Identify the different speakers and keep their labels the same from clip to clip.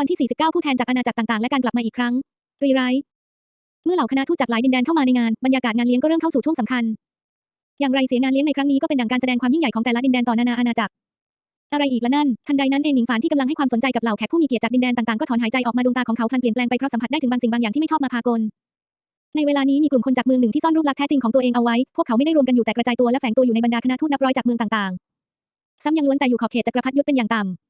Speaker 1: อนที่ 49 ผู้แทนจากอาณาจักรต่างๆ และการกลับมาอีกครั้งรีไรท์เมื่อเหล่าคณะทูตจากหลายดินแดนเข้ามาในงาน บรรยากาศงานเลี้ยงก็เริ่มเข้าสู่ช่วงสำคัญ อย่างไรเสียงานเลี้ยงในครั้งนี้ก็เป็นดังการแสดงความยิ่งใหญ่ของแต่ละดินแดนต่อนานาอาณาจักร อะไรอีกละนั่น ทันใดนั้นเองหนิงฝานที่กำลังให้ความสนใจกับเหล่าแขกผู้มีเกียรติจากดินแดนต่างๆก็ถอนหายใจออกมาดวงตาของเขาพลันเปลี่ยนแปลงไปเพราะสัมผัสได้ถึงบางสิ่งบางอย่างที่ไม่ชอบมาพากล ในเวลานี้มีกลุ่มคนจากเมืองหนึ่งที่ซ่อนรูปลักษณ์แท้จริงของตัวเองเอาไว้ พวกเขาไม่ได้รวมกันอยู่แต่กระจายตัวและแฝงตัวอยู่ในบรรดาคณะทูตนับร้อยจากเมืองต่างๆ ซ้ำยังล้วนแต่อยู่ขอบเขตจักรพรรดิยุทธเป็นอย่างต่ำ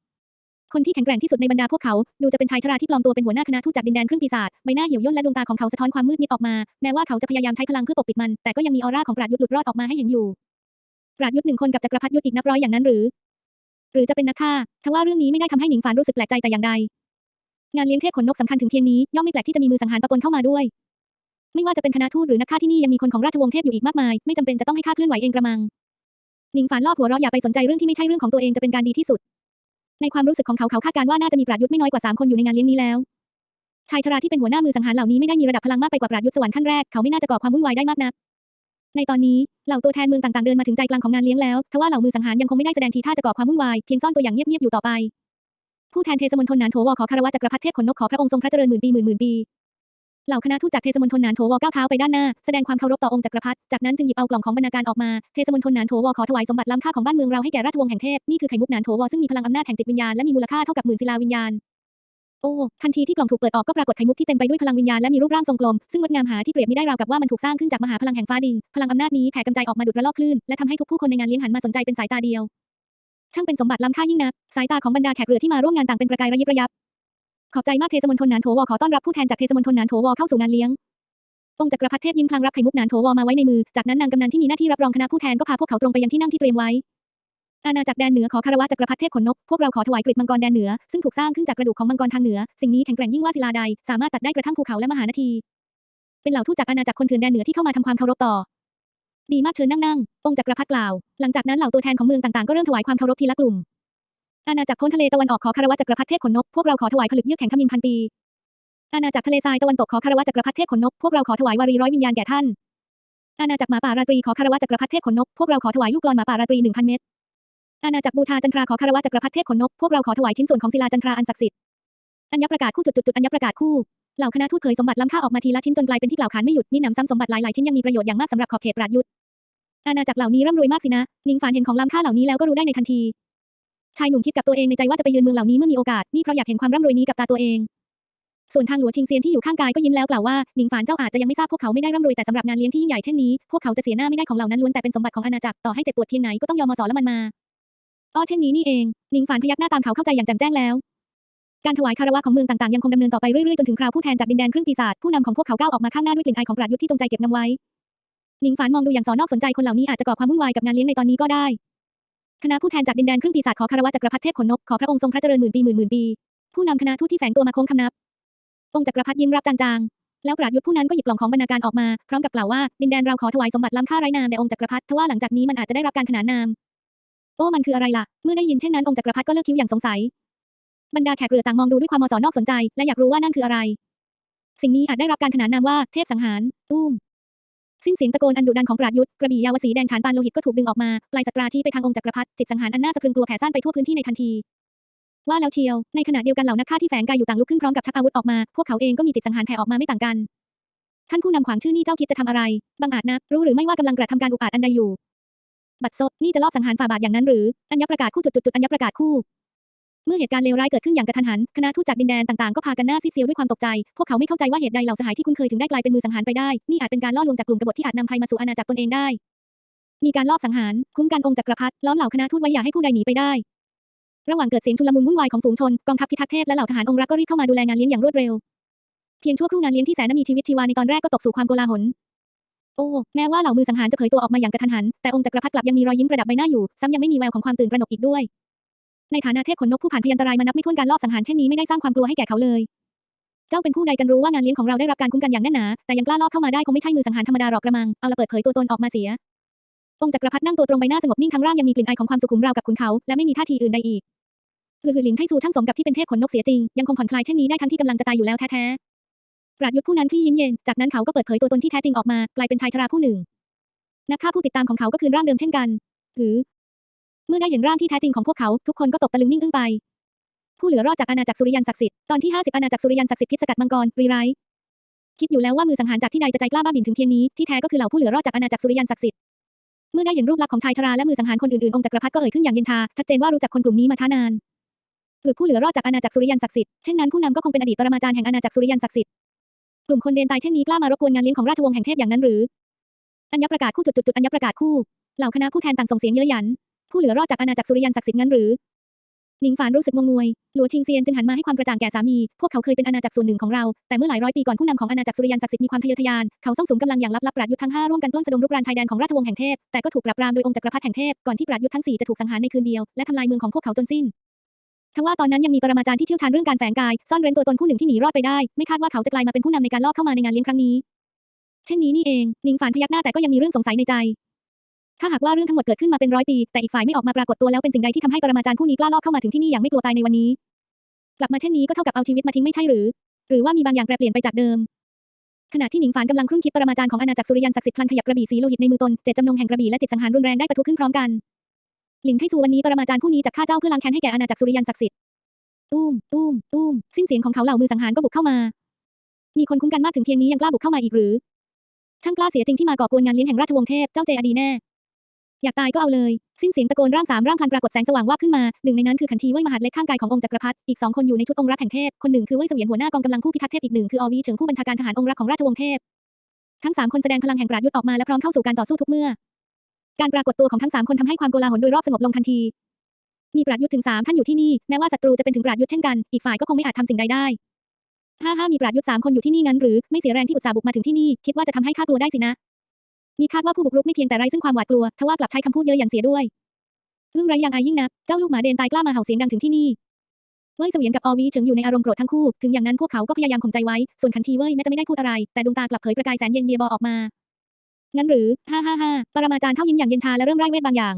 Speaker 1: คนที่แข็งแกร่งที่สุดในบรรดาพวกเขา ดูจะเป็นชายชราที่ปลอมตัวเป็นหัวหน้าคณะทูตจากดินแดนครึ่งปีศาจใบหน้าเหี่ยวย่นและดวงตาของเขาสะท้อนความมืดมิดออกมา แม้ว่าเขาจะพยายามใช้พลังเพื่อปกปิดมัน แต่ก็ยังมีออร่าของปราดยุทธหลุดรอดออกมาให้เห็นอยู่ ปราดยุทธหนึ่งคนกับจักรพรรดิยุทธอีกนับร้อยอย่างนั้นหรือ หรือจะเป็นนักฆ่าทว่าเรื่องนี้ไม่ได้ทำให้หนิงฝานรู้สึกแปลกใจแต่อย่างใด งานเลี้ยงเทพขนนกสำคัญถึงเพียงนี้ย่อมไม่แปลกที่จะมีมือสังหารปะปนเข้ามาด้วยไม่ว่าจะเป็นคณะทูตหรือนักฆ่าที่นี่ยังมีคนของราชวงศ์เทพอยู่อีกมากมาย ไม่จำเป็นจะต้องให้ข้าเคลื่อนไหวเองกระมังหนิงฝานลอบหัวเราะอย่าไปสนใจเรื่องที่ไม่ใช่เรื่องของตัวเองจะเป็นการดีที่สุด ในความรู้สึกของเขาเขาคาดการณ์ว่าน่าจะมีปราดยุทธไม่น้อยกว่าสามคนอยู่ในงานเลี้ยงนี้แล้ว ชายชราที่เป็นหัวหน้ามือสังหารเหล่านี้ไม่ได้มีระดับพลังมากไปกว่าปราดยุทธสวรรค์ขั้นแรกเขาไม่น่าจะก่อความวุ่นวายได้มากนัก ในตอนนี้เหล่าตัวแทนเมืองต่างๆเดินมาถึงใจกลางของงานเลี้ยงแล้วทว่าเหล่ามือสังหารยังคงไม่ได้แสดงทีท่าจะก่อความวุ่นวายเพียงซ่อนตัวอย่างเงียบๆอยู่ต่อไปผู้แทนเทศมนทนนานโถวอขอคารวะจักรพรรดิเทพขนนกขอพระองค์ทรงพระเจริญหมื่นปีหมื่นหมื่นปี เหล่าคณะทูตจากเทศมนทนหนานโถวอก้าวเท้าไปด้านหน้า แสดงความเคารพต่อองค์จักรพรรดิจากนั้นจึงหยิบเอากล่องของบรรณาการออกมา เทศมนทนหนานโถวอขอถวายสมบัติล้ำค่าของบ้านเมืองเราให้แก่ราชวงศ์แห่งเทพ นี่คือไข่มุกนานโถวอซึ่งมีพลังอำนาจแห่งจิตวิญญาณและมีมูลค่าเท่ากับหมื่นศิลาวิญญาณโอ้ทันทีที่กล่องถูกเปิดออกก็ปรากฏไข่มุกที่เต็มไปด้วยพลังวิญญาณและมีรูปร่างทรงกลม ซึ่งงดงามหาที่เปรียบไม่ได้ราวกับว่ามันถูกสร้างขึ้นจากมหาพลังแห่งฟ้าดิน พลังอำนาจนี้แผ่กำจายออกมาดุดระลอกคลื่นและทำให้ทุกผู้คนในงานเลี้ยงหันมาสนใจเป็นสายตาเดียว ช่างเป็นสมบัติล้ำค่ายิ่งนัก สายตาของบรรดาแขกเรือที่มาร่วมงานต่างเป็นประกายระยิบระยับ ขอบใจมากเทศมนทนนานโถวอขอต้อนรับผู้แทนจากเทศมนทนนานโถวอเข้าสู่งานเลี้ยง องค์จักรพรรดิเทพยิ้มพลางรับไข่มุกนานโถวอมาไว้ในมือ จากนั้นนางกำนันที่มีหน้าที่รับรองคณะผู้แทนก็พาพวกเขาตรงไปยังที่นั่งที่เตรียมไว้ อาณาจักรแดนเหนือขอคารวะจักรพรรดิเทพขนนก พวกเราขอถวายกฤษมังกรแดนเหนือ ซึ่งถูกสร้างขึ้นจากกระดูกของมังกรทางเหนือ สิ่งนี้แข็งแกร่งยิ่งว่าศิลาใด สามารถตัดได้กระทั่งภูเขาและมหานาที เป็นเหล่าทูตจากอาณาจักรคนเถื่อนแดนเหนือที่เข้ามาทำความเคารพต่อดีมากเชิญนั่งนั่งองค์จักรพรรดิกล่าว หลังจากนั้นเหล่าตัวแทนของเมืองต่างๆก็เริ่มถวายความเคารพทีละกลุ่ม อาณาจักรพ้นทะเลตะวันออกขอคารวะจักรพรรดิเทพขนนก พวกเราขอถวายผลึกเยือกแข็งขมินพันปี อาณาจักรทะเลทรายตะวันตกขอคารวะจักรพรรดิเทพขนนก พวกเราขอถวายวารีร้อยวิญญาณแก่ท่าน อาณาจักรหมาป่าราตรีขอคารวะจักรพรรดิเทพขนนก พวกเราขอถวายลูกกลอนหมาป่าราตรีหนึ่งพันเม็ด อาณาจักรบูชาจันทราขอคารวะจักรพรรดิเทพขนนก พวกเราขอถวายชิ้นส่วนของศิลาจันทราอันศักดิ์สิทธิ์ อัญญประกาศคู่จุดจุดจุดอัญญประกาศคู่ เหล่าคณะทูตเผยสมบัติล้ำค่าออกมาทีละชิ้นจนกลายเป็นที่กล่าวขานไม่หยุดมีหนำซ้ำสมบัติหลายๆชิ้นยังมีประโยชน์อย่างมากสำหรับขอบเขตปราดยุทธอาณาจักรเหล่านี้ร่ำรวยมากสินะนิงฝานเห็นของล้ำค่าเหล่านี้แล้วก็รู้ได้ในทันที ชายหนุ่มคิดกับตัวเองในใจว่าจะไปยืนเมืองเหล่านี้เมื่อมีโอกาส นี่เพราะอยากเห็นความร่ำรวยนี้กับตาตัวเอง ส่วนทางหลัวชิงเซียนที่อยู่ข้างกายก็ยิ้มแล้วกล่าวว่าหนิงฝานเจ้าอาจจะยังไม่ทราบพวกเขาไม่ได้ร่ำรวยแต่สำหรับงานเลี้ยงที่ยิ่งใหญ่เช่นนี้พวกเขาจะเสียหน้าไม่ได้ของเหล่านั้นล้วนแต่เป็นสมบัติของอาณาจักรต่อให้เจ็บปวดเพียงไหนก็ต้องยอมมาสอนละมันมาอ้อเช่นนี้นี่เองหนิงฝานพยักหน้าตามเขาเข้าใจอย่างแจ่มแจ้งแล้ว การถวายคารวะของเมืองต่างๆยังคงดำเนินต่อไปเรื่อยๆจนถึงคราวผู้แทนจากดินแดนครึ่งปีศาจผู้นำของพวกเขาก้าวออกมาข้างหน้าด้วยกลิ่นอายของปราดยุทธที่จงใจเก็บงำไว้หนิงฝานมองดูอย่างสอนนอกสนใจคนเหล่านี้อาจจะก่อความวุ่นวายกับงานเลี้ยงในตอนนี้ก็ได้ คณะผู้แทนจากดินแดนครึ่งปีศาจขอคารวะจักรพรรดิเทพขนนกขอพระองค์ทรงพระเจริญหมื่นปีหมื่นหมื่นปี ผู้นำคณะทูตที่แฝงตัวมาโค้งคำนับ องค์จักรพรรดิยิ้มรับจางๆ แล้วปราดยุทธผู้นั้นก็หยิบกล่องของบรรณาการออกมา พร้อมกับกล่าวว่าดินแดนเราขอถวายสมบัติล้ำค่าไร้นามแด่องค์จักรพรรดิทว่าหลังจากนี้มันอาจจะได้รับการขนานนาม โอ้มันคืออะไรล่ะ เมื่อได้ยินเช่นนั้นองค์จักรพรรดิก็เลิกคิ้วอย่างสงสัย บรรดาแขกเรือต่างมองดูด้วยความมอสอนอกสนใจ และอยากรู้ว่านั่นคืออะไร สิ่งนี้อาจได้รับการขนานนามว่าเทพสังหาร ตุ้ม สิ้นเสียงตะโกนอันดุดันของปราดยุทธกระบี่ยาวสีแดงฉานปานโลหิตก็ถูกดึงออกมาปลายสตราชี้ไปทางองค์จักรพรรดิจิตสังหารอันน่าสะพรึงกลัวแผ่ซ่านไปทั่วพื้นที่ในทันที ว่าแล้วเชียว ในขณะเดียวกันเหล่านักฆ่าที่แฝงกายอยู่ต่างลุกขึ้นพร้อมกับชักอาวุธออกมา พวกเขาเองก็มีจิตสังหารแผ่ออกมาไม่ต่างกัน ท่านผู้นำขวางชื่อนี่เจ้าคิดจะทำอะไรบังอาจนักรู้หรือไม่ว่ากำลังกระทำการอุกอาจอันใดอยู่บัดซบนี่จะลอบสังหารฝ่าบาทอย่างนั้นหรือ อัญญประกาศคู่จุดจุดจุดอัญญประกาศคู่ เมื่อเหตุการณ์เลวร้ายเกิดขึ้นอย่างกระทันหัน คณะทูตจากดินแดนต่างๆ ก็พากันหน้าซีดเซียวด้วยความตกใจ พวกเขาไม่เข้าใจว่าเหตุใดเหล่าสหายที่คุ้นเคยถึงได้กลายเป็นมือสังหารไปได้ นี่อาจเป็นการล่อลวงจากกลุ่มกบฏที่อาจนำภัยมาสู่อาณาจักรตนเองได้ มีการลอบสังหาร คุ้มกันองค์จักรพรรดิ ล้อมเหล่าคณะทูตไว้อย่าให้ผู้ใดหนีไปได้ ระหว่างเกิดเสียงชุลมุนวุ่นวายของฝูงชน กองทัพพิทักษ์เทพและเหล่าทหารองค์รักก็รีบเข้ามาดูแลงานเลี้ยงอย่างรวดเร็ว เพียงชั่วครู่งานเลี้ยงที่แสนมีชีวิตชีวาในตอนแรกก็ตกสู่ความโกลาหลโอ้ แม้ว่าเหล่ามือสังหารจะเผยตัวออกมาอย่างกระทันหัน แต่องค์จักรพรรดิกลับยังมีรอยยิ้มประดับใบหน้าอยู่ ซ้ำยังไม่มีแววของความตื่นตระหนกอีกด้วย ในฐานะเทพขนนกผู้ผ่านพยันตรายมานับไม่ถ้วนการลอบสังหารเช่นนี้ไม่ได้สร้างความกลัวให้แก่เขาเลย เจ้าเป็นผู้ใดกันรู้ว่างานเลี้ยงของเราได้รับการคุ้มกันอย่างแน่นหนาแต่ยังกล้าลอบเข้ามาได้คงไม่ใช่มือสังหารธรรมดาหรอกกระมังเอาละเปิดเผยตัวตนออกมาเสียองค์จักรพรรดินั่งตัวตรงใบหน้าสงบนิ่งทั้งร่างยังมีกลิ่นอายของความสุขุมราวกับขุนเขาและไม่มีท่าทีอื่นใดอีกหือหือหลินไทซูช่างสมกับที่เป็นเทพขนนกเสียจริงยังคงผ่อนคลายเช่นนี้ได้ทั้งที่กำลังจะตายอยู่แล้วแท้ๆปราดยุทธผู้นั้นที่ยิ้มเย็นจากนั้นเขาก็เปิดเผยตัวตนที่แท้จริงออกมากลายเป็นชายชราผู้หนึ่งนักฆ่าผู้ติดตามของเขาก็คืนร่างเดิมเช่นกันหือ มื่อได้เห็นร่างที่แท้จริงของพวกเขา ทุกคนก็ตกตะลึงนิ่งอึ้งไป ผู้เหลือรอดจากอาณาจักรสุริยันศักดิ์สิทธิ์ ตอนที่ 50 อาณาจักรสุริยันศักดิ์สิทธิ์พิษสกัดมังกรรีไรคิดอยู่แล้วว่ามือสังหารจากที่ใดจะใจกล้าบ้าบิ่นถึงเพียงนี้ ที่แท้ก็คือเหล่าผู้เหลือรอดจากอาณาจักรสุริยันศักดิ์สิทธิ์ เมื่อได้เห็นรูปลักษณ์ของชายชราและมือสังหารคนอื่นๆ องค์จักรพรรดิก็เอ่ยขึ้นอย่างเย็นชา ชัดเจนว่ารู้จักคนกลุ่มนี้มาช้านานหรือผู้เหลือรอดจากอาณาจักรสุริยันศักดิ์สิทธิ์ เช่นนั้นผู้นำก็คงเป็นอดีตปรมาจารย์แห่งอาณาจักรสุริยันศักดิ์สิทธิ์ กลุ่มคนเดนตายเช่นนี้กล้ามารบกวนงานเลี้ยงของราชวงศ์แห่งเทพอย่างนั้นหรือ อัญญประกาศคู่จุดจุดจุดอัญญประกาศคู่ เหล่าคณะผู้แทนต่างส่งเสียงเย้ยหยัน ผู้เหลือรอดจากอาณาจักรสุริยันศักดิ์สิทธิ์งั้นหรือหนิงฝานรู้สึกงงงวย หลัวชิงเซียนจึงหันมาให้ความกระจ่างแก่สามี พวกเขาเคยเป็นอาณาจักรส่วนหนึ่งของเรา แต่เมื่อหลายร้อยปีก่อนผู้นำของอาณาจักรสุริยันศักดิ์สิทธิ์มีความทะเยอทะยาน เขาส่งสุมกำลังอย่างลับๆปราดยุทธ์ทั้งห้าร่วมกันปล้นสะดมรุกรานชายแดนของราชวงศ์แห่งเทพ แต่ก็ถูกปราบปรามโดยองค์จักรพรรดิแห่งเทพ ก่อนที่ปราดยุทธ์ทั้งสี่จะถูกสังหารในคืนเดียวและทำลายเมืองของพวกเขาจนสิ้นทว่าตอนนั้นยังมีปรมาจารย์ที่เชี่ยวชาญเรื่องการแฝงกายซ่อนเร้นตัวตนผู้หนึ่งที่หนีรอดไปได้ ไม่คาดว่าเขาจะกลายมาเป็นผู้นำในการลอบเข้ามาในงานเลี้ยงครั้งนี้ เช่นนี้นี่เองนิงฝานพยักหน้าแต่ก็ยังมีเรื่องสงสัยในใจ ถ้าหากว่าเรื่องทั้งหมดเกิดขึ้นมาเป็นร้อยปี แต่อีกฝ่ายไม่ออกมาปรากฏตัวแล้วเป็นสิ่งใดที่ทำให้ปรมาจารย์ผู้นี้กล้าลอบเข้ามาถึงที่นี่อย่างไม่กลัวตายในวันนี้ กลับมาเช่นนี้ก็เท่ากับเอาชีวิตมาทิ้งไม่ใช่หรือ หรือว่ามีบางอย่างแปรเปลี่ยนไปจากเดิม ขณะที่หนิงฝานกำลังครุ่นคิดปรมาจารย์ของอาณาจักรสุริยันศักดิ์สิทธิ์พลันขยับกระบี่สีโลหิตในมือตนเจตจำนงแห่งกระบี่และจิตสังหารรุนแรงได้ปะทุขึ้นพร้อมกัน หลินไทซูวันนี้ปรมาจารย์ผู้นี้จะฆ่าเจ้าเพื่อล้างแค้นให้แก่อาณาจักรสุริยันศักดิ์สิทธิ์ตุ้มตุ้มตุ้มสิ้นเสียงของเขาเหล่ามือสังหารก็บุกเข้ามา มีคนคุ้มกันมากถึงเพียงนี้ยังกล้าบุกเข้ามาอีกหรือช่างกล้าเสียจริงที่มาก่อกวนงานเลี้ยงแห่งราชวงศ์เทพ เจ้าเจอดีแน่ อยากตายก็เอาเลย สิ้นเสียงตะโกนร่างสามร่างพลันปรากฏแสงสว่างว่าบขึ้นมา หนึ่งในนั้นคือขันทีเว่ยมหาดเล็กข้างกายขององค์จักรพรรดิ อีกสองคนอยู่ในชุดองค์รักแห่งเทพ คนหนึ่งคือเว่ยเสวียนหัวหน้ากองกำลังผู้พิทักษ์เทพอีกหนึ่งคืออวีเฉิงผู้บัญชาการทหารองค์รักของราชวงศ์เทพ ทั้งสามคนแสดงพลังแห่งปราดยุทธ์ออกมาและพร้อมเข้าสู่การต่อสู้ทุกเมื่อ การปรากฏตัวของทั้งสามคนทำให้ความโกลาหลโดยรอบสงบลงทันที มีปราดยุทธ์ถึงสามท่านอยู่ที่นี่แม้ว่าศัตรูจะเป็นถึงปราดยุทธ์เช่นกัน อีกฝ่ายก็คงไม่อาจทำสิ่งใดได้ห้าห้ามีปราดยุทธ์สามคนอยู่ที่นี่งั้นหรือไม่เสียแรงที่อุตส่าห์บุกมาถึงที่นี่คิดว่าจะทำให้ข้ากลัวได้สินะ มีคาดว่าผู้บุกรุกไม่เพียงแต่ไร้ซึ่งความหวาดกลัว ทว่ากลับใช้คำพูดเยอะอย่างเสียด้วยอึ้งไรยังอายยิ่งนักเจ้าลูกหมาเดนตายกล้ามาเห่าเสียงดังถึงที่นี่ เว่ยเสวียนกับอวีเฉิงอยู่ในอารมณ์โกรธทั้งคู่ ถึงอย่างนั้นพวกเขาก็พยายามข่มใจไว้ ส่วนขันทีเว่ยแม้จะไม่ได้พูดอะไร แต่ดวงตากลับเผยประกายแสนเย็นเยบอออกมา งั้นหรือ ฮ่าฮ่าฮ่าปรมาจารย์เท่ายิ้มอย่างเย็นชาและเริ่มไร้เวทบางอย่าง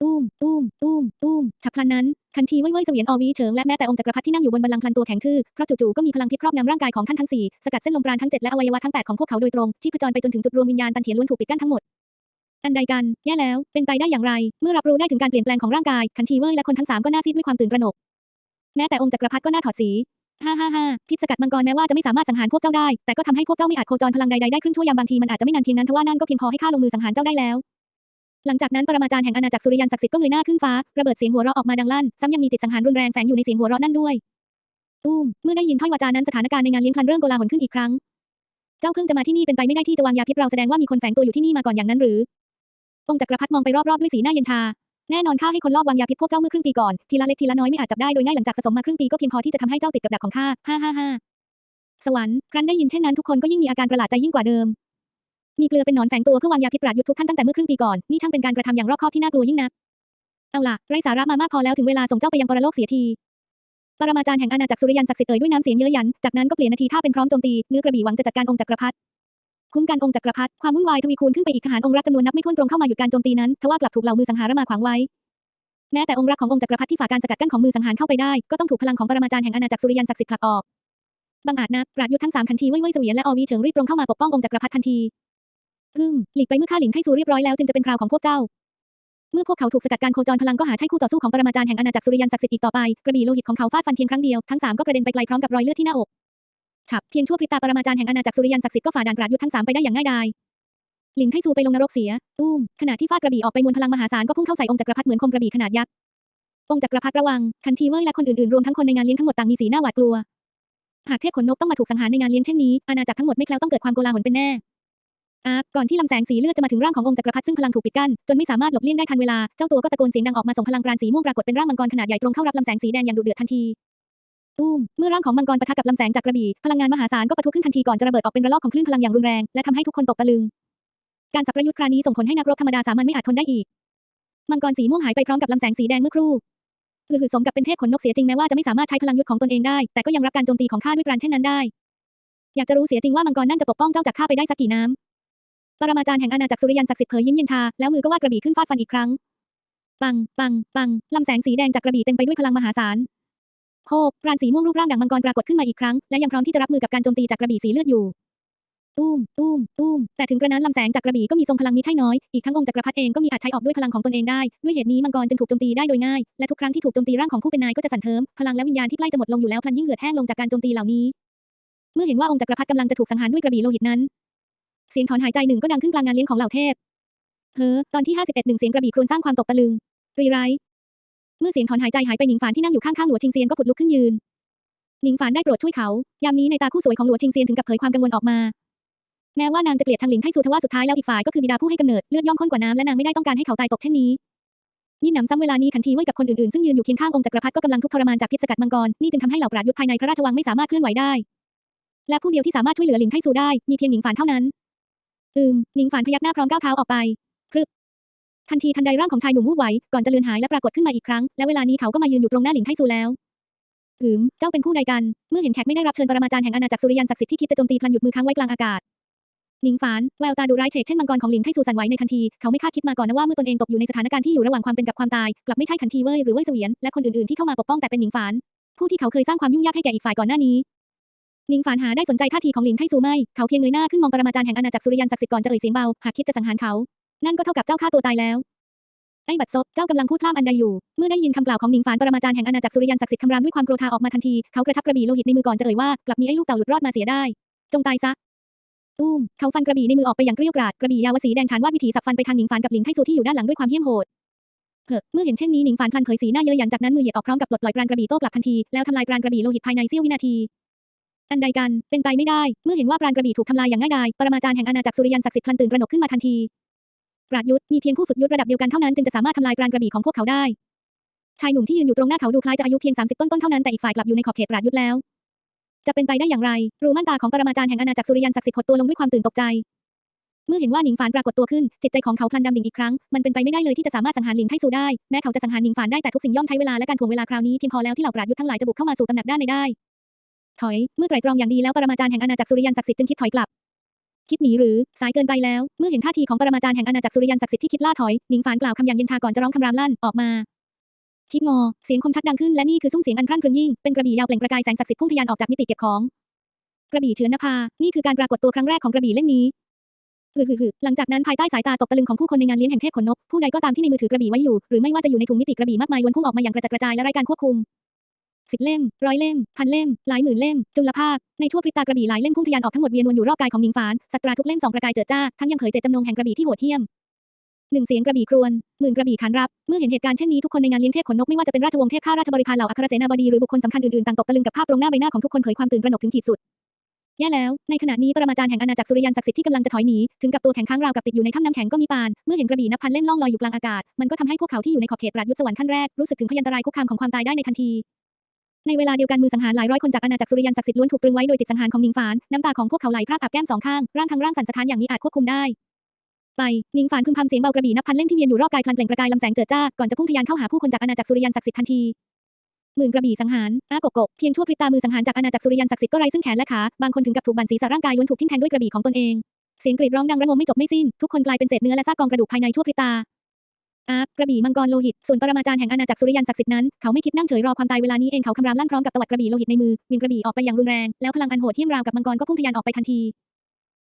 Speaker 1: ตุ้มตุ้มตุ้มตุ้มฉับพลันนั้น คันทีเว่ยเว่ยเสวียนออวีเฉิงและแม้แต่องค์จักรพรรดิที่นั่งอยู่บนบัลลังก์พลันตัวแข็งทื่อเพราะจู่ๆก็มีพลังพิษครอบงำร่างกายของท่านทั้งสี่สกัดเส้นลมปราณทั้งเจ็ดและอวัยวะทั้งแปดของพวกเขาโดยตรงที่ผจรไปจนถึงจุดรวมวิญญาณตันเถียนล้วนถูกปิดกั้นทั้งหมดอันใดกัน แย่แล้ว เป็นไปได้อย่างไร เมื่อรับรู้ได้ถึงการเปลี่ยนแปลงของร่างกาย คันทีเว่ยและคนทั้งสามก็น่าซีดด้วยความตื่นตระหนก แม้แต่องค์จักรพรรดิก็น่าถอดสีฮ่าฮ่าฮ่าพิษสกัดมังกรแม้ว่าจะไม่สามารถสังหารพวกเจ้าได้ แต่ก็ทำให้พวกเจ้าไม่อาจโคจรพลังใดๆได้ครึ่งชั่วยามบางทีมันอาจจะไม่นานเพียงนั้นทว่านั่นก็เพียงพอให้ข้าลงมือสังหารเจ้าได้แล้ว หลังจากนั้นปรมาจารย์แห่งอาณาจักรสุริยันศักดิ์สิทธิ์ก็เงยหน้าขึ้นฟ้า ระเบิดเสียงหัวเราะออกมาดังลั่น ซ้ำยังมีจิตสังหารรุนแรงแฝงอยู่ในเสียงหัวเราะนั่นด้วยตุ้มเมื่อได้ยินถ้อยวาจานั้นสถานการณ์ในงานเลี้ยงพลันเริ่มโกลาหลขึ้นอีกครั้ง เจ้าเพิ่งจะมาที่นี่เป็นไปไม่ได้ที่จะวางยาพิษเราแสดงว่ามีคนแฝงตัวอยู่ที่นี่มาก่อนอย่างนั้นหรือองค์จักรพรรดิมองไปรอบๆด้วยสีหน้าเย็นชา แน่นอนข้าให้คนลอบวางยาพิษพวกเจ้าเมื่อครึ่งปีก่อน ทีละเล็กทีละน้อยไม่อาจจับได้โดยง่ายหลังจากสะสมมาครึ่งปีก็เพียงพอที่จะทำให้เจ้าติดกับดักของข้า ฮ่าฮ่าฮ่าสวรรค์ ครั้นได้ยินเช่นนั้นทุกคนก็ยิ่งมีอาการประหลาดใจยิ่งกว่าเดิม มีเกลือเป็นหนอนแฝงตัวเพื่อวางยาพิษปราดยุดทุกท่านตั้งแต่เมื่อครึ่งปีก่อน นี่ช่างเป็นการกระทำอย่างรอบคอบที่น่ากลัวยิ่งนัก เอาล่ะไร้สาระมามากพอแล้วถึงเวลาส่งเจ้าไปยังปรโลกเสียที ปรมาจารย์แห่งอาณาจักรสุริยันศักดิ์สิทธิ์เอ่ยด้วยน้ำเสียงเย้ยหยัน จากนั้นก็เปลี่ยนนาทีท่าเป็นพร้อมโจมตีเนื้อกระบี่หวังจะจัดการองค์จักรพรรดิ คุ้มกันองค์จักรพรรดิความวุ่นวายทวีคูณขึ้นไปอีกทหารองค์รักจำนวนนับไม่ถ้วนตรงเข้ามาหยุดการโจมตีนั้นทว่ากลับถูกเหล่ามือสังหารมาขวางไว้แม้แต่องค์รักขององค์จักรพรรดิที่ฝ่าการสกัดกั้นของมือสังหารเข้าไปได้ ก็ต้องถูกพลังของปรมาจารย์แห่งอาณาจักรสุริยันศักดิ์สิทธิ์ผลักออกบังอาจนักปราดยุทธ์ทั้งสามคันทีเว่ยเว่ยเสวียนและอวีเฉิงรีบตรงเข้ามาปกป้ององค์จักรพรรดิทันที พึ่งหลีกไปเมื่อข้าหลิงไทซูเรียบร้อยแล้วจึงจะเป็นคราวของพวกเจ้า เมื่อพวกเขาถูกสกัดการโคจรพลังก็หาใช่คู่ต่อสู้ของปรมาจารย์แห่งอาณาจักรสุริยันศักดิ์สิทธิ์อีกต่อไป กระบี่โลหิตของเขาฟาดฟันเพียงครั้งเดียว ทั้งสามก็กระเด็นไปไกลพร้อมกับรอยเลือดที่หน้าอกฉับเพียงชั่วพริบตาปรมาจารย์แห่งอาณาจักรสุริยันศักดิ์สิทธิ์ก็ฝ่าด่านปราดยุทธทั้งสามไปได้อย่างง่ายดายหลิงไทซูไปลงนรกเสียตุ้มขณะที่ฟาดกระบี่ออกไปมวลพลังมหาศาลก็พุ่งเข้าใส่องค์จักรพรรดิเหมือนคมกระบี่ขนาดยักษ์องค์จักรพรรดิระวังคันทีเว่ยและคนอื่นๆรวมทั้งคนในงานเลี้ยงทั้งหมดต่างมีสีหน้าหวาดกลัวหากเทพขนนกต้องมาถูกสังหารในงานเลี้ยงเช่นนี้อาณาจักรทั้งหมดไม่แคล้วต้องเกิดความโกลาหลเป็นแน่ อาก่อนที่ลำแสงสีเลือดจะมาถึงร่างขององค์จักรพรรดิซึ่งพลังถูกปิดกั้นจนไม่สามารถหลบเลี่ยงได้ทันเวลา เจ้าตัวก็ตะโกนเสียงดังออกมาส่งพลังปราณสีม่วงปรากฏเป็นร่างมังกรขนาดใหญ่ตรงเข้ารับลำแสงสีแดงอย่างดุเดือดทันทีตูมเมื่อร่างของมังกรปะทะกับลำแสงจากกระบี่พลังงานมหาศาลก็ปะทุขึ้นทันทีก่อนจะระเบิดออกเป็นระลอกของคลื่นพลังอย่างรุนแรงและทำให้ทุกคนตกตะลึง การสับประยุทธ์คราวนี้ส่งผลให้นักรบธรรมดาสามัญไม่อาจทนได้อีก มังกรสีม่วงหายไปพร้อมกับลำแสงสีแดงเมื่อครู่หรือสมกับเป็นเทพขนนกเสียจริงแม้ว่าจะไม่สามารถใช้พลังยุทธของตนเองได้ แต่ก็ยังรับการโจมตีของข้าด้วยปราณเช่นนั้นได้ อยากจะรู้เสียจริงว่ามังกรนั่นจะปกป้องเจ้าจากข้าไปได้สักกี่น้ำ ปรมาจารย์แห่งอาณาจักรสุริยันศักดิ์สิทธิ์เผยยิ้มย็นชาแล้วมือก็วาดกระบี่ขึ้นฟาดฟันอีกครั้ง ปัง ปัง ปัง ลำแสงสีแดงจากกระบี่เต็มไปด้วยพลังมหาศาลโฮปราณสีม่วงรูปร่างดังมังกรปรากฏขึ้นมาอีกครั้ง และยังพร้อมที่จะรับมือกับการโจมตีจากกระบี่สีเลือดอยู่ ตุ้ม ตุ้ม ตุ้ม แต่ถึงกระนั้นลำแสงจากกระบี่ก็มีทรงพลังมิใช่น้อย อีกทั้งองค์จักรพรรดิเองก็มีอาจใช้ออกด้วยพลังของตนเองได้ ด้วยเหตุนี้มังกรจึงถูกโจมตีได้โดยง่าย และทุกครั้งที่ถูกโจมตีร่างของผู้เป็นนายก็จะสั่นเทิม พลังและวิญญาณที่ใกล้จะหมดลงอยู่แล้วพลันยิ่งเหือดแห้งลงจากการโจมตีเหล่านี้ เมื่อเห็นว่าองค์จักรพรรดิกำลังจะถูกสังหารด้วยกระบี่โลหิตนั้น เสียงถอนหายใจหนึ่งก็ดังขึ้นกลางงานเลี้ยงของเหล่าเทพ เฮ้อ ตอนที่ 51หนึ่งเสียงกระบี่ครวญสร้างความตกตะลึง รีไร เมื่อเสียงถอนหายใจหายไปหนิงฝานที่นั่งอยู่ข้างๆหลัวชิงเซียนก็ผุดลุกขึ้นยืน หนิงฝานได้โปรดช่วยเขา ยามนี้ในตาคู่สวยของหลัวชิงเซียนถึงกับเผยความกังวลออกมา แม้ว่านางจะเกลียดชังหลิงไทซูทว่าสุดท้ายแล้วอีกฝ่ายก็คือบิดาผู้ให้กำเนิดเลือดย่อมข้นกว่าน้ำและนางไม่ได้ต้องการให้เขาตายตกเช่นนี้ยิ่งหนำซ้ำเวลานี้ขันทีเว่ยกับคนอื่นๆซึ่งยืนอยู่เคียงข้างองค์จักรพรรดิก็กำลังทุกข์ทรมานจากพิษสกัดมังกรนี่จึงทำให้เหล่าปราดยุทธภายในพระราชวังไม่สามารถเคลื่อนไหวได้ และผู้เดียวที่สามารถช่วยเหลือหลิงไทซูได้มีเพียงหนิงฝานเท่านั้น อืมหนิงฝานพยักหน้าพร้อมก้าวเท้าออกไปพรึบทันทีทันใดร่างของชายหนุ่มวูบไหวก่อนจะเลือนหายและปรากฏขึ้นมาอีกครั้ง และเวลานี้เขาก็มายืนอยู่ตรงหน้าหลิงไทซูแล้วอืม เจ้าเป็นผู้ใดกัน เมื่อเห็นแขกไม่ได้รับเชิญปรมาจารย์แห่งอาณาจักรสุริยันศักดิ์สิทธิ์ที่คิดจะโจมตีพลันหยุดมือค้างไว้กลางอากาศหนิงฝานแววตาดูร้ายเฉดเช่นมังกรของหลิงไทซูสั่นไหวในทันที เขาไม่คาดคิดมาก่อนนะว่าเมื่อตนเองตกอยู่ในสถานการณ์ที่อยู่ระหว่างความเป็นกับความตาย กลับไม่ใช่ขันทีเว่ยหรือเว่ยเสวียนและคนอื่นๆที่เข้ามาปกป้องแต่เป็นหนิงฝานผู้ที่เขาเคยสร้างความยุ่งยากให้แก่อีกฝ่ายก่อนหน้านี้ หนิงฝานหาได้สนใจท่าทีของหลิงไทซูไม่ เขาเพียงเงยหน้าขึ้นมองปรมาจารย์แห่งอาณาจักรสุริยันศักดิ์สิทธิ์ก่อนจะเอ่ยเสียงเบา หากคิดจะสังหารเขา นั่นก็เท่ากับเจ้าฆ่าตัวตายแล้ว ไอ้บัดซบ เจ้ากำลังพูดพล่ำอันใดอยู่ เมื่อได้ยินคำกล่าวของหนิงฝานปรมาจารย์แห่งอาณาจักรสุริยันศักดิ์สิทธิ์คำรามด้วยความโกรธาออกมาทันที เขากระชับกระบี่โลหิตในมือก่อนจะเอ่ยว่ากลับมีไอ้ลูกเต่าหลุดรอดมาเสียได้ จงตายซะตุ้มเขาฟันกระบี่ในมือออกไปอย่างเกรี้ยวกราด กระบี่ยาวสีแดงฉานวาดวิถีสับฟันไปทางหนิงฝานกับหลิงไทซูที่อยู่ด้านหลังด้วยความเหี้ยมโหดเฮ้อเมื่อเห็นเช่นนี้หนิงฝานพลันเผยสีหน้าเย้ยหยันจากนั้นมือเหยียดออกพร้อมกับปลดปล่อยปราณกระบี่โต้กลับทันที แล้วทำลายปราณกระบี่โลหิตภายในเสี้ยววินาที อันใดกัน เป็นไปไม่ได้ เมื่อเห็นว่าปราณกระบี่ถูกทำลายอย่างง่ายดาย ปรมาจารย์แห่งอาณาจักรสุริยันศักดิ์สิทธิ์พลันตื่นตระหนกขึ้นมาทันทีปราดยุทธมีเพียงผู้ฝึกยุทธระดับเดียวกันเท่านั้นจึงจะสามารถทำลายปราณกระบี่ของพวกเขาได้ ชายหนุ่มที่ยืนอยู่ตรงหน้าเขาดูคล้ายจะอายุเพียง 30 ต้นๆเท่านั้นแต่อีกฝ่ายกลับอยู่ในขอบเขตปราดยุทธแล้ว จะเป็นไปได้อย่างไร รูมั่นตาของปรมาจารย์แห่งอาณาจักรสุริยันศักดิ์สิทธิ์หดตัวลงด้วยความตื่นตกใจ เมื่อเห็นว่าหนิงฝานปรากฏตัวขึ้น จิตใจของเขาพลันดำดิ่งอีกครั้ง มันเป็นไปไม่ได้เลยที่จะสามารถสังหารหลิงไทซูได้ แม้เขาจะสังหารหนิงฝานได้แต่ทุกสิ่งย่อมใช้เวลาและการถ่วงเวลาคราวนี้เพียงพอแล้วที่เหล่าปราดยุทธ์ทั้งหลายจะบุกเข้ามาสู่ตำหนักด้านในได้ ถอย เมื่อไตรตรองอย่างดีแล้วปรมาจารย์แห่งอาณาจักรสุริยันศักดิ์สิทธิ์จึงคิดถอยกลับ คิดหนีหรือสายเกินไปแล้ว เมื่อเห็นท่าทีของปรมาจารย์แห่งอาณาจักรสุริยันศักดิ์สิทธิ์ที่คิดล่าถอยหนิงฝานกล่าวคำอย่างเย็นชาก่อนจะร้องคำรามลั่นออกมาชิดงอ เสียงคมชัดดังขึ้นและนี่คือซุ้มเสียงอันพรั่นพรึงยิ่ง เป็นกระบี่ยาวเปล่งประกายแสงศักดิ์สิทธิ์พุ่งทะยานออกจากมิติเก็บของ กระบี่เฉือนนภา นี่คือการปรากฏตัวครั้งแรกของกระบี่เล่มนี้ฮึฮึหลังจากนั้นภายใต้สายตาตกตะลึงของผู้คนในงานเลี้ยงแห่งเทพขนนก ผู้ใดก็ตามที่ในมือถือกระบี่ไว้อยู่ หรือไม่ว่าจะอยู่ในถุงมิติกระบี่มากมายล้วนพุ่งออกมาอย่างกระจัดกระจายและไร้การควบคุม สิบเล่ม ร้อยเล่ม พันเล่ม หลายหมื่นเล่ม จุลภาค ในชั่วพริบตากระบี่หลายเล่มพุ่งทะยานออกทั้งหมดเวียนวนอยู่รอบกายของหนิงฝานสัตราทุกเล่มสองประกายเจิดจ้า ทั้งยังเผยเจตจำนงแห่งกระบี่ที่โหดเหี้ยมหนึ่งเสียงกระบี่ครวญหมื่นกระบี่ขานรับ เมื่อเห็นเหตุการณ์เช่นนี้ทุกคนในงานเลี้ยงเทพขนนกไม่ว่าจะเป็นราชวงศ์เทพข้าราชบริพารเหล่าอัครเสนาบดีหรือบุคคลสำคัญอื่นๆต่างตกตะลึงกับภาพตรงหน้าใบหน้าของทุกคนเผยความตื่นตระหนกถึงขีดสุดแย่แล้ว ในขณะนี้ปรมาจารย์แห่งอาณาจักรสุริยันศักดิ์สิทธิ์ที่กำลังจะถอยหนี ถึงกับตัวแข็งค้างราวกับติดอยู่ในถ้ำน้ำแข็งก็มีปาน เมื่อเห็นกระบี่นับพันเล่มล่องลอยอยู่กลางอากาศ มันก็ทำให้พวกเขาที่อยู่ในขอบเขตปราดยุทธสวรรค์ขั้นแรกรู้สึกถึงพยันตรายคุกคามของความตายได้ในทันที ในเวลาเดียวกันมือสังหารหลายร้อยคนจากอาณาจักรสุริยันศักดิ์สิทธิ์ล้วนถูกตรึงไว้โดยจิตสังหารของนิงฝานน้ำตาของพวกเขาไหลพรากอาบแก้มสองข้างร่างทั้งร่างสั่นสะท้านอย่างนี้อาจควบคุมได้ไปนิงฝานพึมพำเสียงเบากระบี่นับพันเล่มที่เวียนอยู่รอบกายพลันเปล่งประกายลำแสงเจิดจ้าก่อนจะพุ่งทะยานเข้าหาผู้คนจากอาณาจักรสุริยันศักดิ์สิทธิ์ทันทีหมื่นกระบี่สังหารอาโกโกเพียงชั่วพริบตามือสังหารจากอาณาจักรสุริยันศักดิ์สิทธิ์ก็ไร้ซึ่งแขนและขาบางคนถึงกับถูกบั่นศีรษะร่างกายล้วนถูกทิ่มแทงด้วยกระบี่ของตนเองเสียงกรีดร้องดังระงมไม่จบไม่สิ้นทุกคนกลายเป็นเศษเนื้อและซากกองกระดูกภายในชั่วพริบตา อาร์กระบี่มังกรโลหิตส่วนปรมาจารย์แห่งอาณาจักรสุริยันศักดิ์สิทธิ์นั้น เขาไม่คิดนั่งเฉยรอความตายเวลานี้เองเขาคำรามลั่นพร้อมกับตวัดกระบี่โลหิตในมือวิ่งกระบี่ออกไปอย่างรุนแรงแล้วพลังอันโหดเหี้ยมราวกับมังกรก็พุ่งทะยานออกไปทันที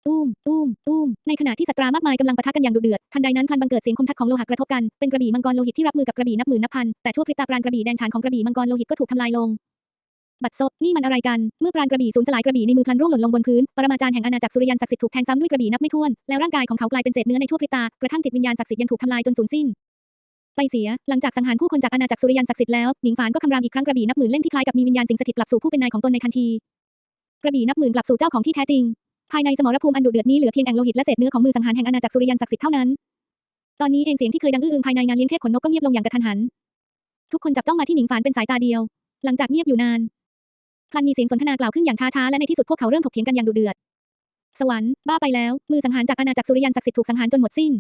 Speaker 1: ตุ้มตุ้มตุ้มในขณะที่สัตรามากมายกำลังปะทะกันอย่างดุเดือด ทันใดนั้นพลันบังเกิดเสียงคมชัดของโลหะกระทบกัน เป็นกระบี่มังกรโลหิตที่รับมือกับกระบี่นับหมื่นนับพัน แต่ชั่วพริบตาปราณกระบี่แดงฉานของกระบี่มังกรโลหิตก็ถูกทำลายลง บัดซบนี่มันอะไรกัน เมื่อปราณกระบี่สูญสลายกระบี่ในมือพลันร่วงหล่นลงบนพื้น ปรมาจารย์แห่งอาณาจักรสุริยันศักดิ์สิทธิ์ถูกแทงซ้ำด้วยกระบี่นับไม่ถ้วน แล้วร่างกายของเขากลายเป็นเศษเนื้อในชั่วพริบตา กระทั่งจิตวิญญาณศักดิ์สิทธิ์ยังถูกทำลายจนสูญสิ้น ไปเสีย หลังจากสังหารผู้คนจากอาณาจักรสุริยันศักดิ์สิทธิ์แล้ว หนิงฝานก็คำรามอีกครั้งกระบี่นับหมื่นเล่มที่คล้ายกับมีวิญญาณสิงสถิตกลับสู่ผู้เป็นนายของตนในทันที กระบี่นับหมื่นกลับสู่เจ้าของที่แท้จริง ภายในสมรภูมิอันดุเดือดนี้เหลือเพียงแอ่งโลหิตและเศษเนื้อของมือสังหารแห่งอาณาจักรสุริยันศักดิ์สิทธิ์เท่านั้น ตอนนี้เองเสียงที่เคยดังอื้ออึงภายในงานเลี้ยงเทพขนนกก็เงียบลงอย่างกระทันหัน ทุกคนจับจ้องมาที่หนิงฝานเป็นสายตาเดียว หลังจากเงียบอยู่นาน พลันมีเสียงสนทนากล่าวขึ้นอย่างช้าๆและในที่สุดพวกเขาเริ่มถกเถียงกันอย่างดุเดือด สวรรค์บ้าไปแล้ว มือสังหารจากอาณาจักรสุริยันศักดิ์สิทธิ์ถูกสังหารจนหมดสิ้น